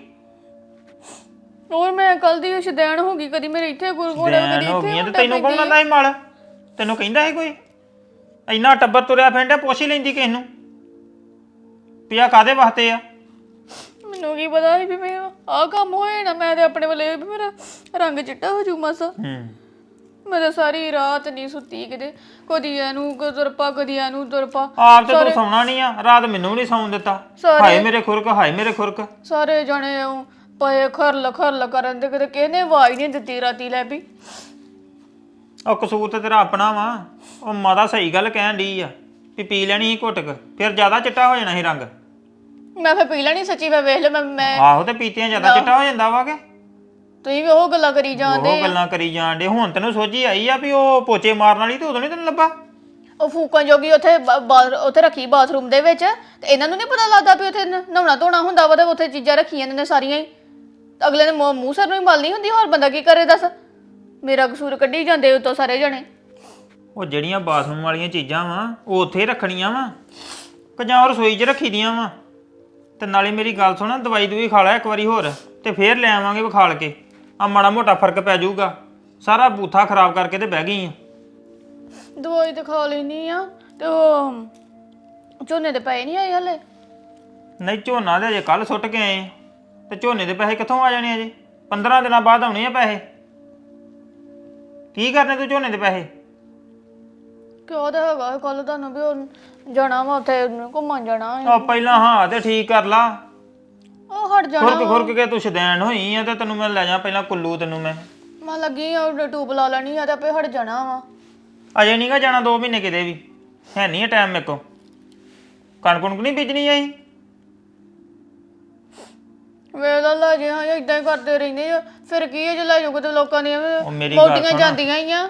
ਹੋਰ ਮੈਂ ਕੱਲ ਦੀ ਸ਼ਦੈਣ ਹੋ ਗਈ ਕਦੀ ਮੇਰੇ ਇੱਥੇ ਗੁਰੂ ਦੇਣ ਕਦੀ ਹੋ ਇੱਥੇ ਗਈਆਂ ਤੇ ਤੈਨੂੰ ਕੌਣ ਆਂਦਾ ਸੀ ਮਾਲ ਤੈਨੂੰ ਕਹਿੰਦਾ ਸੀ ਕੋਈ? ਇੰਨਾ ਟੱਬਰ ਤੁਰਿਆ ਫਿਰਦਾ ਪੁੱਛ ਹੀ ਲੈਂਦੀ ਕਿਸ ਨੂੰ। ਆਹ ਕਾਦੇ ਵਾਸਤੇ ਆ? ਮੈਨੂੰ ਕੀ ਪਤਾ ਸੀ ਵੀ ਮੈਂ ਆਹ ਕੰਮ ਹੋਏ ਨਾ ਮੈਂ ਤੇ ਆਪਣੇ ਵੱਲੇ ਵੀ ਮੇਰਾ ਰੰਗ ਚਿੱਟਾ ਹੋ ਜੂ ਮਸਾ। ਹੂੰ। ਮੈਂ ਤਾਂ ਸਾਰੀ ਰਾਤ ਨਹੀਂ ਸੁੱਤੀ ਕਿਤੇ। ਕਦੀ ਇਹਨੂੰ ਤੁਰਪਾ ਕਦੀ ਇਹਨੂੰ ਤੁਰਪਾ ਆਪ ਤੇ ਤੂੰ ਸੌਣਾ ਨਹੀਂ ਆ ਰਾਤ ਮੈਨੂੰ ਨਹੀਂ ਸੌਣ ਦਿੱਤਾ। ਸਾਰੇ- ਹਾਏ ਮੇਰੇ ਖੁਰਕ ਹਾਏ ਮੇਰੇ ਖੁਰਕ। ਸਾਰੇ ਜਣੇ ਉਹ ਪਏ ਖਰਲ ਖਰਲ ਕਰਨ ਦੇ ਕਿਤੇ ਕਿਹਨੇ ਆਵਾਜ਼ ਨਹੀਂ ਦਿੱਤੀ ਰਾਤੀ ਲੈ ਵੀ। ਉਹ ਕਸੂਰ ਤੇ ਤੇਰਾ ਆਪਣਾ ਵਾ। ਉਹ ਮਾਤਾ ਸਹੀ ਗੱਲ ਕਹਿਣ ਡਈ ਆ ਵੀ ਪੀ ਲੈਣੀ ਸੀ ਘੁੱਟਕ ਫਿਰ ਜ਼ਿਆਦਾ ਚਿੱਟਾ ਹੋ ਜਾਣਾ ਸੀ ਰੰਗ। ਮੈਂ ਫੇ ਪੀ ਲੈਣੀ ਸੱਚੀ ਮੈਂ ਵੇਖ ਲਿਆ ਮੈਂ ਮੈਂ ਆਹੋ ਤੇ ਪੀਤੀਆਂ ਜ਼ਿਆਦਾ ਚਿੱਟਾ ਹੋ ਜਾਂਦਾ ਵਾ ਕਿ? ਤੁਸੀਂ ਵੀ ਉਹ ਗੱਲਾਂ ਕਰੀ ਜਾਂਦੇ ਉਹ ਗੱਲਾਂ ਕਰੀ ਜਾਣ ਡੇ ਹੁਣ ਤੈਨੂੰ ਸੋਝੀ ਆਈ ਆ ਵੀ ਉਹ ਪੋਚੇ ਮਾਰਨ ਵਾਲੀ ਤੇ ਉਦੋਂ ਨਹੀਂ ਤੈਨੂੰ ਲੱਭਾ? ਉਹ ਫੂਕਾਂ ਜੋਗੀ ਉੱਥੇ ਬਾ- ਉੱਥੇ ਰੱਖੀ ਬਾਥਰੂਮ ਦੇ ਵਿੱਚ ਤੇ ਇਹਨਾਂ ਨੂੰ ਨਹੀਂ ਪਤਾ ਲੱਗਦਾ ਵੀ ਉੱਥੇ ਨ- ਨਹਾਉਣਾ ਧੋਣਾ ਹੁੰਦਾ ਵਾ ਤੇ ਉੱਥੇ ਚੀਜ਼ਾਂ ਰੱਖੀਆਂ ਨੇ ਸਾਰੀਆਂ ਹੀ। ਅਗਲੇ ਨੇ ਮੂੰਹ ਮੂੰਹ ਸਿਰ ਨੂੰ ਹੀ ਮਲਣੀ ਹੁੰਦੀ ਹੋਰ ਬੰਦਾ ਕੀ ਕਰੇ ਦੱਸ? ਮੇਰਾ ਕਸੂਰ ਕੱਢੀ ਜਾਂਦੇ ਉਤੋਂ ਸਾਰੇ ਜਣੇ। ਉਹ ਜਿਹੜੀਆਂ ਬਾਥਰੂਮ ਵਾਲੀਆਂ ਚੀਜ਼ਾਂ ਵਾ ਉਹ ਉੱਥੇ ਰੱਖਣੀਆਂ ਵਾ। ਕਿ ਜਾਂ ਰਸੋਈ 'ਚ ਰੱਖੀ ਦੀਆਂ ਵਾ। ਤੇ ਨਾਲੇ ਮੇਰੀ ਗੱਲ ਸੁਣ ਦਵਾਈ ਦੂਈ ਖਾ ਲੈ ਇੱਕ ਵਾਰੀ ਹੋਰ ਤੇ ਫੇਰ ਲੈ ਆਵਾਂਗੇ ਵਿਖਾਲ ਕੇ। ਆ ਮਾੜਾ ਮੋਟਾ ਫ਼ਰਕ ਪੈ ਜਾਊਗਾ। ਸਾਰਾ ਬੂਥਾ ਖਰਾਬ ਕਰਕੇ ਤੇ ਬਹਿ ਗਈ ਆ। ਦਵਾਈ ਤੇ ਖਾ ਲੈਣੀ ਆ ਤੇ ਉਹ ਝੋਨੇ ਦੇ ਪਏ ਨਹੀਂ ਆਏ ਹਲੇ? ਨਹੀਂ ਝੋਨਾ ਦੇ ਅਜੇ ਕੱਲ ਸੁੱਟ ਕੇ ਆਏ ਆ। ਤੇ ਝੋਨੇ ਦੇ ਪੈਸੇ ਕਿੱਥੋਂ ਆ ਜਾਣੇ ਅਜੇ 15 ਦਿਨਾਂ ਬਾਅਦ ਆਉਣੇ ਆ ਪੈਸੇ। ਕੀ ਕਰਨੇ ਤੂੰ ਝੋਨੇ ਦੇ ਪੈਸੇ? ਕਿਉਂ ਤਾਂ ਹੈਗਾ ਕੱਲ ਤੁਹਾਨੂੰ ਵੀ ਉਹ ਜਾਣਾ ਵਾ ਉੱਥੇ ਘੁੰਮਣ ਜਾਣਾ ਹੈ। ਆ ਪਹਿਲਾਂ ਹਾਂ ਤੇ ਠੀਕ ਕਰ ਲਾ। ਉਹ ਹਟ ਜਾਣਾ ਖੁਰਕ ਖੁਰਕ ਕੇ ਤੂੰ ਸ਼ਦੈਣ ਹੋਈ ਆ ਤੇ ਤੈਨੂੰ ਮੈਂ ਲੈ ਜਾ ਪਹਿਲਾਂ ਕੁੱਲੂ ਤੈਨੂੰ ਮੈਂ। ਮੈਂ ਲੱਗੀ ਆ ਉਹ ਟੂਬ ਲਾ ਲੈਣੀ ਆ ਤੇ ਆਪੇ ਹਟ ਜਾਣਾ ਵਾ। ਅਜੇ ਨਹੀਂਗਾ ਜਾਣਾ 2 ਮਹੀਨੇ ਕਿਤੇ ਵੀ। ਹੈ ਨਹੀਂ ਟਾਈਮ ਮੇਰੇ ਕੋ ਕਣਕ ਕੁਣਕ ਨਹੀਂ ਬੀਜਣੀ ਆਈ ਵੇਲਾ ਲਾ ਜੇ ਹਾਂ ਇਦਾਂ ਹੀ ਕਰਦੇ ਰਹਿੰਦੇ ਆ। ਫਿਰ ਕੀ ਹੈ ਜੇ ਲੈ ਜਾਊਗਾ ਤੇ ਲੋਕਾਂ ਦੀਆਂ ਉਹ ਮੇਰੀ ਗੱਲ ਮੋਟੀਆਂ ਸੁਣ। ਜਾਂਦੀਆਂ ਹੀ ਆ।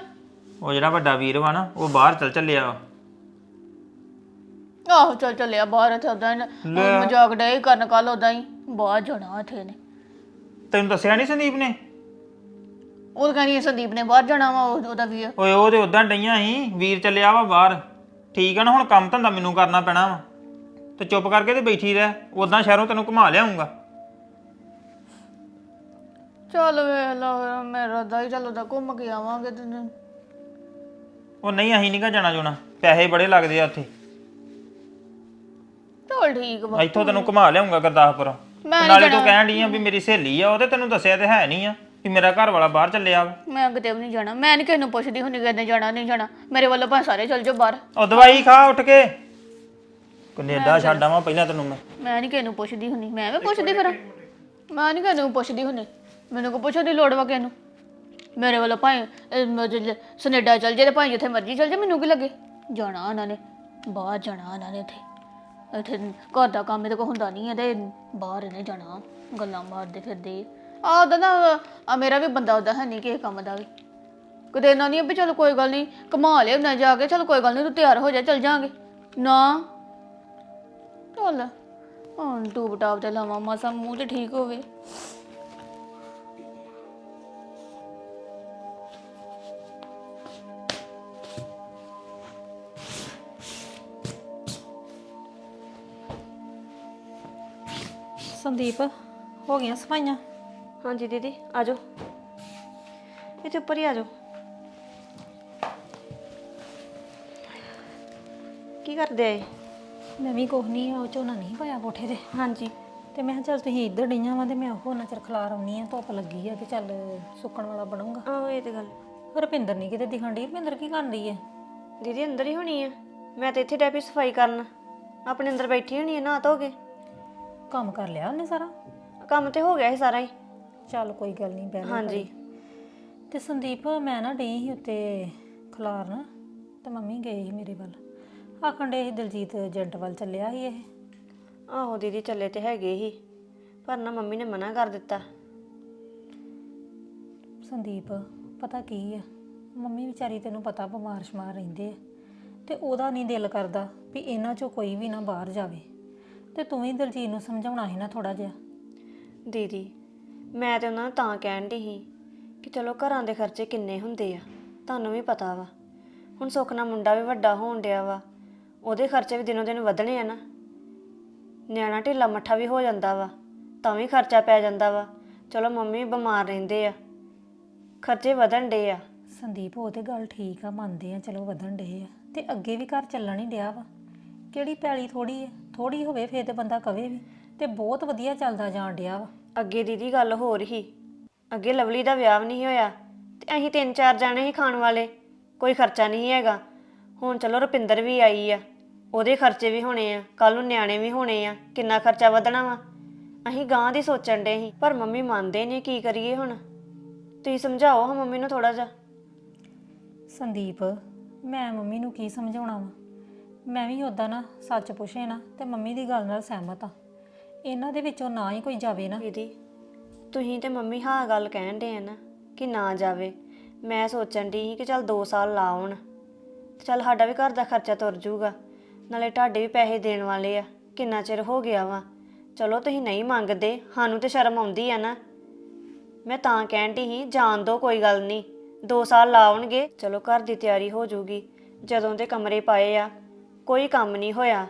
ਉਹ ਜਿਹੜਾ ਵੱਡਾ ਵੀਰ ਵਾ ਨਾ ਉਹ ਬਾਹਰ ਚੱਲ ਚੱਲਿਆ। ਵਾ। ਆਹੋ ਚੱਲ ਚੱਲਿਆ ਬਾਹਰ ਇੱਥੇ ਉਦਾਂ ਹੀ ਨਾ- ਮਜ਼ਾਕ ਡੇ ਕਰਨ ਕੱਲ ਉਦਾਂ ਹੀ ਬਾਹਰ ਜਾਣਾ ਇੱਥੇ ਨੇ ਤੈਨੂੰ ਦੱਸਿਆ ਨਹੀਂ ਸੰਦੀਪ ਨੇ? ਉਹ ਕਹਿੰਦੀ ਸੰਦੀਪ ਨੇ ਬਾਹਰ ਜਾਣਾ ਵਾ ਉਹ- ਉਹਦਾ ਵੀ ਆ। ਓਏ ਉਹ ਤੇ ਉਦਾਂ ਡਈਆਂ ਸੀ ਵੀਰ ਚੱਲਿਆ ਵਾ ਬਾਹਰ। ਠੀਕ ਆ ਨਾ ਹੁਣ ਕੰਮ ਧੰਦਾ ਮੈਨੂੰ ਕਰਨਾ ਪੈਣਾ ਵਾ। ਤੇ ਚੁੱਪ ਕਰਕੇ ਤੇ ਬੈਠੀ ਰਹਿ ਉਦਾਂ ਸ਼ਹਿਰੋਂ ਤੈਨੂੰ ਘੁਮਾ ਲਿਆਉਂਗਾ। ਚੱਲ ਵੇਖ ਲਾ ਫਿਰ ਮੇਰਾ ਦਾ ਹੀ ਚੱਲ ਉਹਦਾ ਘੁੰਮ ਕੇ ਆਵਾਂਗੇ ਤੇ ਉਹ ਨਹੀਂ ਅਸੀਂ ਨਹੀਂਗਾ ਜਾਣਾ ਜੋਣਾ। ਪੈਸੇ ਬੜੇ ਲੱਗਦੇ ਆ ਉੱਥੇ। ਚੱਲ ਠੀਕ ਵਾ। ਇੱਥੋਂ ਤੈਨੂੰ ਘੁਮਾ ਲਿਆਉਂਗਾ ਗੁਰਦਾਸਪੁਰ। ਮੈਂ ਨੀ ਨਾਲੇ ਤੂੰ ਕਹਿਣ ਡਈ ਆ ਵੀ ਮੇਰੀ ਸਹੇਲੀ ਆ ਉਹ ਤੇ ਤੈਨੂੰ ਦੱਸਿਆ ਤੇ ਹੈ ਨਹੀਂ ਆ ਵੀ ਮੇਰਾ ਘਰ ਵਾਲਾ ਬਾਹਰ ਚੱਲਿਆ ਵਾ। ਮੈਂ ਕਿਤੇ ਵੀ ਨਹੀਂ ਜਾਣਾ। ਮੈਂ ਨਹੀਂ ਕਿਸੇ ਨੂੰ ਪੁੱਛਦੀ ਹੁੰਦੀ ਕਿਤੇ ਜਾਣਾ ਨਹੀਂ ਜਾਣਾ। ਮੇਰੇ ਵੱਲੋਂ ਭਾਵੇਂ ਸਾਰੇ ਚੱਲ ਜਾਓ ਬਾਹਰ। ਉਹ ਦਵਾਈ ਖਾ ਉੱਠ ਕੇ। ਕੈਨੇਡਾ ਛੱਡ ਆਵਾਂ ਪਹਿਲਾਂ ਤੈਨੂੰ ਮੈਂ। ਮੈਂ ਨਹੀਂ ਕਿਸੇ ਨੂੰ ਪੁੱਛਦੀ ਹੁੰਦੀ। ਮੈਂ ਵੀ ਪੁੱਛਦੀ ਫਿਰ। ਮੈਂ ਨਹੀਂ ਕਿਸੇ ਨੂੰ ਪੁੱਛਦੀ ਹੁੰਦੀ। ਮੈਨੂੰ ਕੋ ਪੁੱਛਣ ਦੀ ਲੋੜ ਵਾ ਕਿਸੇ ਮੇਰੇ ਵੱਲੋਂ ਭਾਵੇਂ ਸਨੇਡਾ ਚੱਲ ਜੇ ਤੇ ਭਾਵੇਂ ਜਿੱਥੇ ਮਰਜ਼ੀ ਚੱਲ ਜੇ ਮੈਨੂੰ ਕੀ ਲੱਗੇ? ਜਾਣਾ ਉਹਨਾਂ ਨੇ, ਬਾਹਰ ਜਾਣਾ ਉਹਨਾਂ ਨੇ ਇੱਥੇ ਇੱਥੇ ਘਰ ਦਾ ਕੰਮ ਇਹਦੇ ਕੋ ਹੁੰਦਾ ਨਹੀਂ ਹੈ ਤੇ ਬਾਹਰ ਇਹਨੇ ਜਾਣਾ, ਗੱਲਾਂ ਮਾਰਦੇ ਫਿਰਦੇ। ਆ ਉਹਦਾ ਨਾ ਆ ਮੇਰਾ ਵੀ ਬੰਦਾ ਉਹਦਾ ਹੈ ਨਹੀਂ ਕਿਸੇ ਕੰਮ ਦਾ ਵੀ। ਕਦੇ ਨਾ ਨਹੀਂ ਵੀ ਚਲ ਕੋਈ ਗੱਲ ਨਹੀਂ ਕਮਾ ਲਿਆ ਨਾ ਜਾ ਕੇ, ਚਲ ਕੋਈ ਗੱਲ ਨਹੀਂ, ਤੂੰ ਤਿਆਰ ਹੋ ਜਾ, ਚੱਲ ਜਾਾਂਗੇ। ਨਾ। ਚੱਲ, ਹੁਣ ਟੂਬ ਟਾਪ ਤੇ ਲਾਵਾਂ, ਮਸਾ ਮੂੰਹ ਤੇ ਠੀਕ ਹੋਵੇ। ਸੰਦੀਪ ਹੋ ਗਈਆਂ ਸਫਾਈਆਂ? ਹਾਂਜੀ ਦੀਦੀ ਆ ਜਾਓ। ਇੱਥੇ ਉੱਪਰ ਹੀ ਆ ਜਾਓ। ਕੀ ਕਰਦੇ ਆਏ ਮੈਂ ਵੀ ਕੁਛ ਨਹੀਂ ਉਹ ਝੋਨਾ ਨਹੀਂ ਪਾਇਆ ਕੋਠੇ ਤੇ। ਹਾਂਜੀ। ਤੇ ਮੈਂ ਕਿਹਾ ਚੱਲ ਤੁਸੀਂ ਇੱਧਰ ਡਈਆਂ ਵਾਂ ਤੇ ਮੈਂ ਉਹ ਨਾ ਚਿਰ ਖਲਾਰ ਆਉਣੀ ਆ ਧੁੱਪ ਲੱਗੀ ਆ ਤੇ ਚੱਲ ਸੁੱਕਣ ਵਾਲਾ ਬਣੂਗਾ। ਆਹੋ ਇਹ ਤੇ ਗੱਲ। ਰੁਪਿੰਦਰ ਨਹੀਂ ਕਿਤੇ ਦਿਖਣ ਡਈ ਰੁਪਿੰਦਰ ਕੀ ਕਰਨ ਡਈ ਹੈ ਦੀਦੀ ਅੰਦਰ ਹੀ ਹੋਣੀ ਆ। ਮੈਂ ਤੇ ਇੱਥੇ ਡੈਪੀ ਸਫ਼ਾਈ ਕਰਨ। ਆਪਣੇ ਅੰਦਰ ਬੈਠੀ ਹੋਣੀ ਆ ਨਾ ਧੋ ਕੇ। ਕੰਮ ਕਰ ਲਿਆ ਉਹਨੇ ਸਾਰਾ? ਕੰਮ ਤੇ ਹੋ ਗਿਆ ਸੀ ਸਾਰਾ ਹੀ। ਚੱਲ ਕੋਈ ਗੱਲ ਨਹੀਂ ਜਾ ਹਾਂਜੀ। ਤੇ ਸੰਦੀਪ ਮੈਂ ਨਾ ਡਈ ਸੀ ਉੱਤੇ ਖਲਾਰਨ ਤੇ ਮੰਮੀ ਗਏ ਸੀ ਮੇਰੇ ਵੱਲ। ਆਖਣ ਡੇ ਸੀ ਦਲਜੀਤ ਏਜੰਟ ਵੱਲ ਚੱਲਿਆ ਸੀ ਇਹ। ਆਹੋ ਦੀਦੀ ਚੱਲੇ ਤੇ ਹੈਗੇ ਹੀ ਪਰ ਨਾ ਮੰਮੀ ਨੇ ਮਨਾ ਕਰ ਦਿੱਤਾ। ਸੰਦੀਪ ਪਤਾ ਕੀ ਆ? ਮੰਮੀ ਵਿਚਾਰੀ ਤੈਨੂੰ ਪਤਾ ਬਿਮਾਰ ਸ਼ਮਾਰ ਰਹਿੰਦੇ ਆ ਤੇ ਉਹਦਾ ਨਹੀਂ ਦਿਲ ਕਰਦਾ ਵੀ ਇਹਨਾਂ ਚੋਂ ਕੋਈ ਵੀ ਨਾ ਬਾਹਰ ਜਾਵੇ। ਤੇ ਤੂੰ ਹੀ ਦਲਜੀਤ ਨੂੰ ਸਮਝਾਉਣਾ ਸੀ ਨਾ ਥੋੜਾ ਜਿਹਾ। ਦੀਦੀ ਮੈਂ ਤੇ ਉਹਨਾਂ ਨੂੰ ਤਾਂ ਕਹਿਣ ਦੀ ਸੀ ਕਿ ਚਲੋ ਘਰਾਂ ਦੇ ਖਰਚੇ ਕਿੰਨੇ ਹੁੰਦੇ ਆ ਤੁਹਾਨੂੰ ਵੀ ਪਤਾ ਵਾ। ਹੁਣ ਸੁੱਖ ਨਾਲ ਮੁੰਡਾ ਵੀ ਵੱਡਾ ਹੋਣ ਡਿਆ ਵਾ ਉਹਦੇ ਖਰਚੇ ਵੀ ਦਿਨੋਂ ਦਿਨ ਵਧਣੇ ਆ ਨਾ। ਨਿਆਣਾ ਢਿੱਲਾ ਮੱਠਾ ਵੀ ਹੋ ਜਾਂਦਾ ਵਾ ਤਾਂ ਵੀ ਖਰਚਾ ਪੈ ਜਾਂਦਾ ਵਾ। ਚਲੋ ਮੰਮੀ ਬਿਮਾਰ ਰਹਿੰਦੇ ਆ ਖਰਚੇ ਵਧਣ ਡੇ ਆ। ਸੰਦੀਪ ਉਹ ਤੇ ਗੱਲ ਠੀਕ ਆ ਮੰਨਦੇ ਆ ਚਲੋ ਵਧਣ ਡੇ ਆ। ਤੇ ਅੱਗੇ ਵੀ ਘਰ ਚੱਲਣ ਹੀ ਡਿਆ ਵਾ। ਕਿਹੜੀ ਪੈਲੀ ਥੋੜੀ ਆ? ਥੋੜੀ ਹੋਵੇ ਫੇਰ ਤੇ ਬੰਦਾ ਕਵੇ ਵੀ। ਤੇ ਬਹੁਤ ਵਧੀਆ ਚੱਲਦਾ ਜਾਣ ਡਿਆ ਵਾ। ਅੱਗੇ ਦੀਦੀ ਗੱਲ ਹੋਰ ਹੀ। ਅੱਗੇ ਲਵਲੀ ਦਾ ਵਿਆਹ ਵੀ ਨਹੀਂ ਹੋਇਆ ਤੇ ਅਸੀਂ ਤਿੰਨ ਚਾਰ ਜਾਣੇ ਹੀ ਖਾਣ ਵਾਲੇ। ਕੋਈ ਖਰਚਾ ਨਹੀਂ ਹੈਗਾ। ਹੁਣ ਚਲੋ ਰੁਪਿੰਦਰ ਵੀ ਆਈ ਆ। ਉਹਦੇ ਖਰਚੇ ਵੀ ਹੋਣੇ ਆ ਕੱਲ ਨੂੰ ਨਿਆਣੇ ਵੀ ਹੋਣੇ ਆ। ਕਿੰਨਾ ਖਰਚਾ ਵਧਣਾ ਵਾ। ਅਸੀਂ ਗਾਂ ਦੀ ਸੋਚਣ ਡੇ ਸੀ ਪਰ ਮੰਮੀ ਮੰਨਦੇ ਨੇ ਕੀ ਕਰੀਏ ਹੁਣ। ਤੁਸੀਂ ਸਮਝਾਓ ਹਾਂ ਮੰਮੀ ਨੂੰ ਥੋੜਾ ਜਿਹਾ। ਸੰਦੀਪ ਮੈਂ ਮੰਮੀ ਨੂੰ ਕੀ ਸਮਝਾਉਣਾ ਵਾ? ਮੈਂ ਵੀ ਉਦਾਂ ਨਾ ਸੱਚ ਪੁੱਛੇ ਨਾ ਤੇ ਮੰਮੀ ਦੀ ਗੱਲ ਨਾਲ ਸਹਿਮਤ ਆ। ਇਹਨਾਂ ਦੇ ਵਿੱਚੋਂ ਨਾ ਹੀ ਕੋਈ ਜਾਵੇ ਨਾ। ਦੀਦੀ, ਤੁਸੀਂ ਤੇ ਮੰਮੀ ਹਾਂ ਗੱਲ ਕਹਿਣ ਦੇ ਆ ਨਾ ਕਿ ਨਾ ਜਾਵੇ। ਮੈਂ ਸੋਚਣ ਦੀ ਸੀ ਕਿ ਚੱਲ 2 ਸਾਲ ਲਾਉਣ ਚੱਲ ਸਾਡਾ ਵੀ ਘਰ ਦਾ ਖਰਚਾ ਤੁਰ ਜਾਊਗਾ। ਨਾਲੇ ਤੁਹਾਡੇ ਵੀ ਪੈਸੇ ਦੇਣ ਵਾਲੇ ਆ। ਕਿੰਨਾ ਚਿਰ ਹੋ ਗਿਆ ਵਾ। ਚਲੋ ਤੁਸੀਂ ਨਹੀਂ ਮੰਗਦੇ, ਸਾਨੂੰ ਤੇ ਸ਼ਰਮ ਆਉਂਦੀ ਆ ਨਾ। ਮੈਂ ਤਾਂ ਕਹਿਣ ਦੀ ਸੀ, ਜਾਣ ਦੋ ਕੋਈ ਗੱਲ ਨਹੀਂ। 2 ਸਾਲ ਲਾ ਆਉਣਗੇ, ਚਲੋ ਘਰ ਦੀ ਤਿਆਰੀ ਹੋ ਜਾਊਗੀ। ਜਦੋਂ ਦੇ ਕਮਰੇ ਪਾਏ ਆ ਕੋਈ ਕੰਮ ਨਹੀਂ ਹੋਇਆ।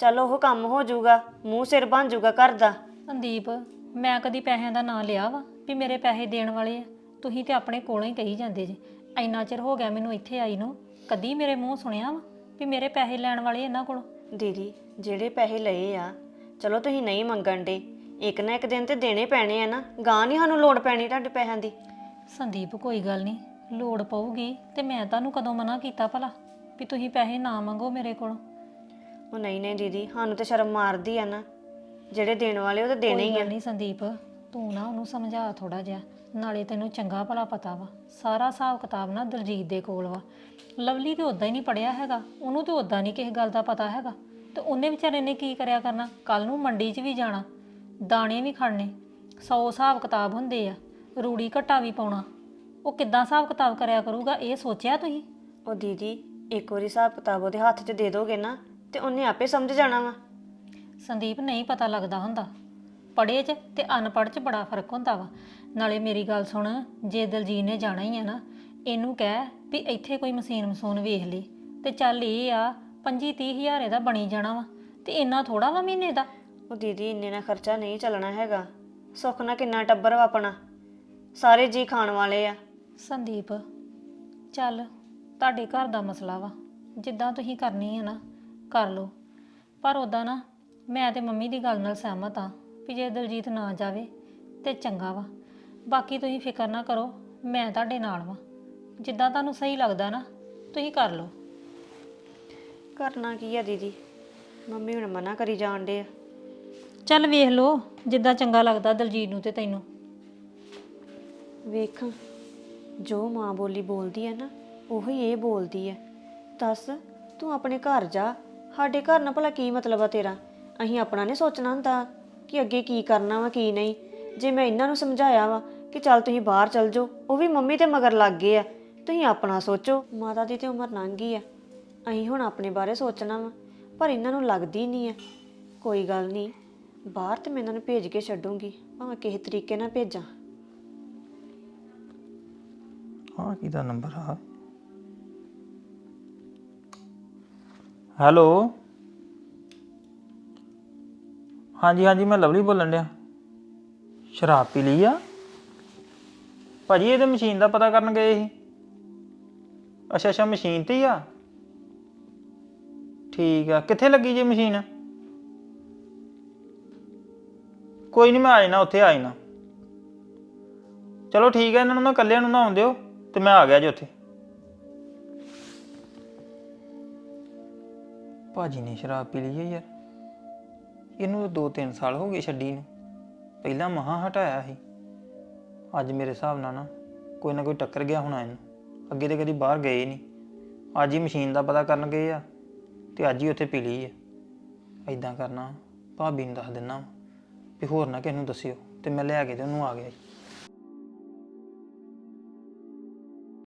ਚਲੋ ਉਹ ਕੰਮ ਹੋ ਜਾਊਗਾ ਮੂੰਹ ਸਿਰ ਬਣ ਜਾਊਗਾ ਘਰ ਦਾ। ਸੰਦੀਪ ਮੈਂ ਕਦੀ ਪੈਸਿਆਂ ਦਾ ਨਾਂ ਲਿਆ ਵਾ ਵੀ ਮੇਰੇ ਪੈਸੇ ਦੇਣ ਵਾਲੇ ਆ। ਤੁਸੀਂ ਤੇ ਆਪਣੇ ਕੋਲੋਂ ਹੀ ਕਹੀ ਜਾਂਦੇ ਜੀ। ਇੰਨਾ ਚਿਰ ਹੋ ਗਿਆ ਮੈਨੂੰ ਇੱਥੇ ਆਈ ਨੂੰ। ਕਦੀ ਮੇਰੇ ਮੂੰਹ ਸੁਣਿਆ ਵਾ ਵੀ ਮੇਰੇ ਪੈਸੇ ਲੈਣ ਵਾਲੇ ਇਹਨਾਂ ਕੋਲੋਂ? ਦੀਦੀ ਜਿਹੜੇ ਪੈਸੇ ਲਏ ਆ ਚਲੋ ਤੁਸੀਂ ਨਹੀਂ ਮੰਗਣ ਦੇ। ਇੱਕ ਨਾ ਇੱਕ ਦਿਨ ਤੇ ਦੇਣੇ ਪੈਣੇ ਆ ਨਾ। ਗਾਂ ਨਹੀਂ ਸਾਨੂੰ ਲੋੜ ਪੈਣੀ ਤੁਹਾਡੇ ਪੈਸਿਆਂ ਦੀ। ਸੰਦੀਪ ਕੋਈ ਗੱਲ ਨਹੀਂ। ਲੋੜ ਪਊਗੀ ਤੇ ਮੈਂ ਤੁਹਾਨੂੰ ਕਦੋਂ ਮਨਾ ਕੀਤਾ ਭਲਾ? ਵੀ ਤੁਸੀਂ ਪੈਸੇ ਨਾ ਮੰਗੋ ਮੇਰੇ ਕੋਲੋਂ। ਉਹ ਨਹੀਂ ਨਹੀਂ ਦੀਦੀ ਸਾਨੂੰ ਤੇ ਸ਼ਰਮ ਮਾਰਦੀ ਆ ਨਾ। ਜਿਹੜੇ ਦੇਣ ਵਾਲੇ ਉਹ ਤਾਂ ਦੇਣੇ ਹੀ ਆ। ਨਹੀਂ ਸੰਦੀਪ ਤੂੰ ਨਾ ਉਹਨੂੰ ਸਮਝਾ ਥੋੜਾ ਜਿਹਾ। ਨਾਲੇ ਤੈਨੂੰ ਚੰਗਾ ਭਲਾ ਪਤਾ ਵਾ। ਸਾਰਾ ਹਿਸਾਬ ਕਿਤਾਬ ਨਾ ਦਲਜੀਤ ਦੇ ਕੋਲ ਵਾ। ਲਵਲੀ ਤੇ ਉਦਾਂ ਹੀ ਨਹੀਂ ਪੜਿਆ ਹੈਗਾ। ਉਹਨੂੰ ਤੇ ਉਦਾਂ ਨਹੀਂ ਕਿਸੇ ਗੱਲ ਦਾ ਪਤਾ ਹੈਗਾ। ਤੇ ਉਹਨੇ ਵਿਚਾਰੇ ਨੇ ਕੀ ਕਰਿਆ ਕਰਨਾ? ਕੱਲ ਨੂੰ ਮੰਡੀ 'ਚ ਵੀ ਜਾਣਾ। ਦਾਣੇ ਵੀ ਖੜਨੇ 100 ਹਿਸਾਬ ਕਿਤਾਬ ਹੁੰਦੇ ਆ। ਰੂੜੀ ਘਟਾ ਵੀ ਪਾਉਣਾ। ਉਹ ਕਿੱਦਾਂ ਹਿਸਾਬ ਕਿਤਾਬ ਕਰਿਆ ਕਰੂਗਾ ਇਹ ਸੋਚਿਆ ਤੁਸੀਂ? ਉਹ ਦੀਦੀ ਇੱਕ ਵਾਰੀ ਹਿਸਾਬ ਕਿਤਾਬ ਉਹਦੇ ਹੱਥ 'ਚ ਦੇ ਦੋਗੇ ਨਾ ਤੇ ਉਹਨੇ ਆਪੇ ਸਮਝ ਜਾਣਾ ਵਾ। ਸੰਦੀਪ ਨਹੀਂ ਪਤਾ ਲੱਗਦਾ ਹੁੰਦਾ। ਪੜ੍ਹੇ 'ਚ ਤੇ ਅਨਪੜ੍ਹ 'ਚ ਬੜਾ ਫ਼ਰਕ ਹੁੰਦਾ ਵਾ। ਨਾਲੇ ਮੇਰੀ ਗੱਲ ਸੁਣ ਜੇ ਦਲਜੀਤ ਨੇ ਜਾਣਾ ਹੀ ਆ ਨਾ ਇਹਨੂੰ ਕਹਿ ਵੀ ਇੱਥੇ ਕੋਈ ਮਸ਼ੀਨ ਮਸੂਨ ਵੇਖ ਲਈ ਤੇ ਚੱਲ ਇਹ ਆ 25 30 ਹਜ਼ਾਰ ਇਹਦਾ ਬਣੀ ਜਾਣਾ ਵਾ ਤੇ ਇੰਨਾ ਥੋੜਾ ਵਾ ਮਹੀਨੇ ਦਾ? ਉਹ ਦੀਦੀ ਇੰਨੇ ਨਾਲ ਖਰਚਾ ਨਹੀਂ ਚੱਲਣਾ ਹੈਗਾ। ਸੁੱਖ ਨਾਲ ਕਿੰਨਾ ਟੱਬਰ ਵਾ ਆਪਣਾ। ਸਾਰੇ ਜੀ ਖਾਣ ਵਾਲੇ ਆ। ਸੰਦੀਪ ਚੱਲ। ਤੁਹਾਡੇ ਘਰ ਦਾ ਮਸਲਾ ਵਾ। ਜਿੱਦਾਂ ਤੁਸੀਂ ਕਰਨੀ ਹੈ ਨਾ ਕਰ ਲਓ। ਪਰ ਉਦਾਂ ਨਾ ਮੈਂ ਤੇ ਮੰਮੀ ਦੀ ਗੱਲ ਨਾਲ ਸਹਿਮਤ ਆ ਵੀ ਜੇ ਦਲਜੀਤ ਨਾ ਜਾਵੇ ਤੇ ਚੰਗਾ ਵਾ। ਬਾਕੀ ਤੁਸੀਂ ਫਿਕਰ ਨਾ ਕਰੋ ਮੈਂ ਤੁਹਾਡੇ ਨਾਲ ਵਾਂ। ਜਿੱਦਾਂ ਤੁਹਾਨੂੰ ਸਹੀ ਲੱਗਦਾ ਨਾ ਤੁਸੀਂ ਕਰ ਲਓ। ਕਰਨਾ ਕੀ ਆ ਦੀਦੀ? ਮੰਮੀ ਹੁਣ ਮਨਾ ਕਰੀ ਜਾਣ ਡੇ ਆ। ਚੱਲ ਵੇਖ ਲਓ ਜਿੱਦਾਂ ਚੰਗਾ ਲੱਗਦਾ ਦਲਜੀਤ ਨੂੰ ਤੇ ਤੈਨੂੰ। ਵੇਖ ਜੋ ਮਾਂ ਬੋਲੀ ਬੋਲਦੀ ਹੈ ਨਾ ਉਹੀ ਇਹ ਬੋਲਦੀ ਹੈ ਦੱਸ, ਤੂੰ ਆਪਣੇ ਘਰ ਜਾ। ਸਾਡੇ ਘਰ ਨਾਲ ਭਲਾ ਕੀ ਮਤਲਬ ਆ ਤੇਰਾ? ਅਸੀਂ ਆਪਣਾ ਨਹੀਂ ਸੋਚਣਾ ਹੁੰਦਾ ਕਿ ਅੱਗੇ ਕੀ ਕਰਨਾ ਵਾ, ਕੀ ਨਹੀਂ। ਜੇ ਮੈਂ ਇਹਨਾਂ ਨੂੰ ਸਮਝਾਇਆ ਵਾ ਕਿ ਚੱਲ ਤੁਸੀਂ ਬਾਹਰ ਚੱਲ ਜਾਓ, ਉਹ ਵੀ ਮੰਮੀ ਤੇ ਮਗਰ ਲੱਗ ਗਏ ਆ। ਤੁਸੀਂ ਆਪਣਾ ਸੋਚੋ, ਮਾਤਾ ਦੀ ਤੇ ਉਮਰ ਲੰਘ ਗਈ ਆ। ਅਸੀਂ ਹੁਣ ਆਪਣੇ ਬਾਰੇ ਸੋਚਣਾ ਵਾ, ਪਰ ਇਹਨਾਂ ਨੂੰ ਲੱਗਦੀ ਨਹੀਂ ਆ। ਕੋਈ ਗੱਲ ਨਹੀਂ ਬਾਹਰ ਤੇ ਮੈਂ ਇਹਨਾਂ ਨੂੰ ਭੇਜ ਕੇ ਛੱਡੂੰਗੀ, ਭਾਵੇਂ ਕਿਸੇ ਤਰੀਕੇ ਨਾਲ ਭੇਜਾਂ। ਹਾਂ ਕਿਹਦਾ ਨੰਬਰ ਆ? ਹੈਲੋ। ਹਾਂਜੀ ਹਾਂਜੀ, ਮੈਂ ਲਵਲੀ ਬੋਲਣ ਡਿਆ। ਸ਼ਰਾਬ ਪੀ ਲਈ ਆ? ਭਾਜੀ, ਇਹਦੇ ਮਸ਼ੀਨ ਦਾ ਪਤਾ ਕਰਨ ਗਏ ਸੀ। ਅੱਛਾ ਅੱਛਾ, ਮਸ਼ੀਨ ਤੇ ਹੀ ਆ? ਠੀਕ ਆ, ਕਿੱਥੇ ਲੱਗੀ ਜੀ ਮਸ਼ੀਨ? ਕੋਈ ਨਹੀਂ ਮੈਂ ਆ ਜਾਣਾ, ਉੱਥੇ ਆ ਜਾਣਾ। ਚਲੋ ਠੀਕ ਹੈ ਇਹਨਾਂ ਨੂੰ ਨਾ, ਇਕੱਲਿਆਂ ਨੂੰ ਨਾ ਆਉਣ ਦਿਓ, ਤੇ ਮੈਂ ਆ ਗਿਆ ਜੀ ਉੱਥੇ। ਭਾਜੀ ਨੇ ਸ਼ਰਾਬ ਪੀ ਲਈ ਹੈ ਯਾਰ। ਇਹਨੂੰ ਤਾਂ 2-3 ਸਾਲ ਹੋ ਗਏ ਛੱਡੀ ਨੂੰ। ਪਹਿਲਾਂ ਮਹਾ ਹਟਾਇਆ ਸੀ। ਅੱਜ ਮੇਰੇ ਹਿਸਾਬ ਨਾਲ ਨਾ ਕੋਈ ਨਾ ਕੋਈ ਟੱਕਰ ਗਿਆ ਹੋਣਾ ਇਹਨੂੰ। ਅੱਗੇ ਤੇ ਕਦੀ ਬਾਹਰ ਗਏ ਨਹੀਂ। ਅੱਜ ਹੀ ਮਸ਼ੀਨ ਦਾ ਪਤਾ ਕਰਨ ਗਏ ਆ ਤੇ ਅੱਜ ਹੀ ਉੱਥੇ ਪੀ ਲਈ ਹੈ। ਐਦਾਂ ਕਰਨਾ, ਭਾਬੀ ਨੂੰ ਦੱਸ ਦਿੰਨਾ ਵੀ ਹੋਰ ਨਾ ਕਿਸੇ ਨੂੰ ਦੱਸਿਓ ਤੇ ਮੈਂ ਲੈ ਕੇ ਤੇ ਉਹਨੂੰ ਆ ਗਿਆ ਜੀ।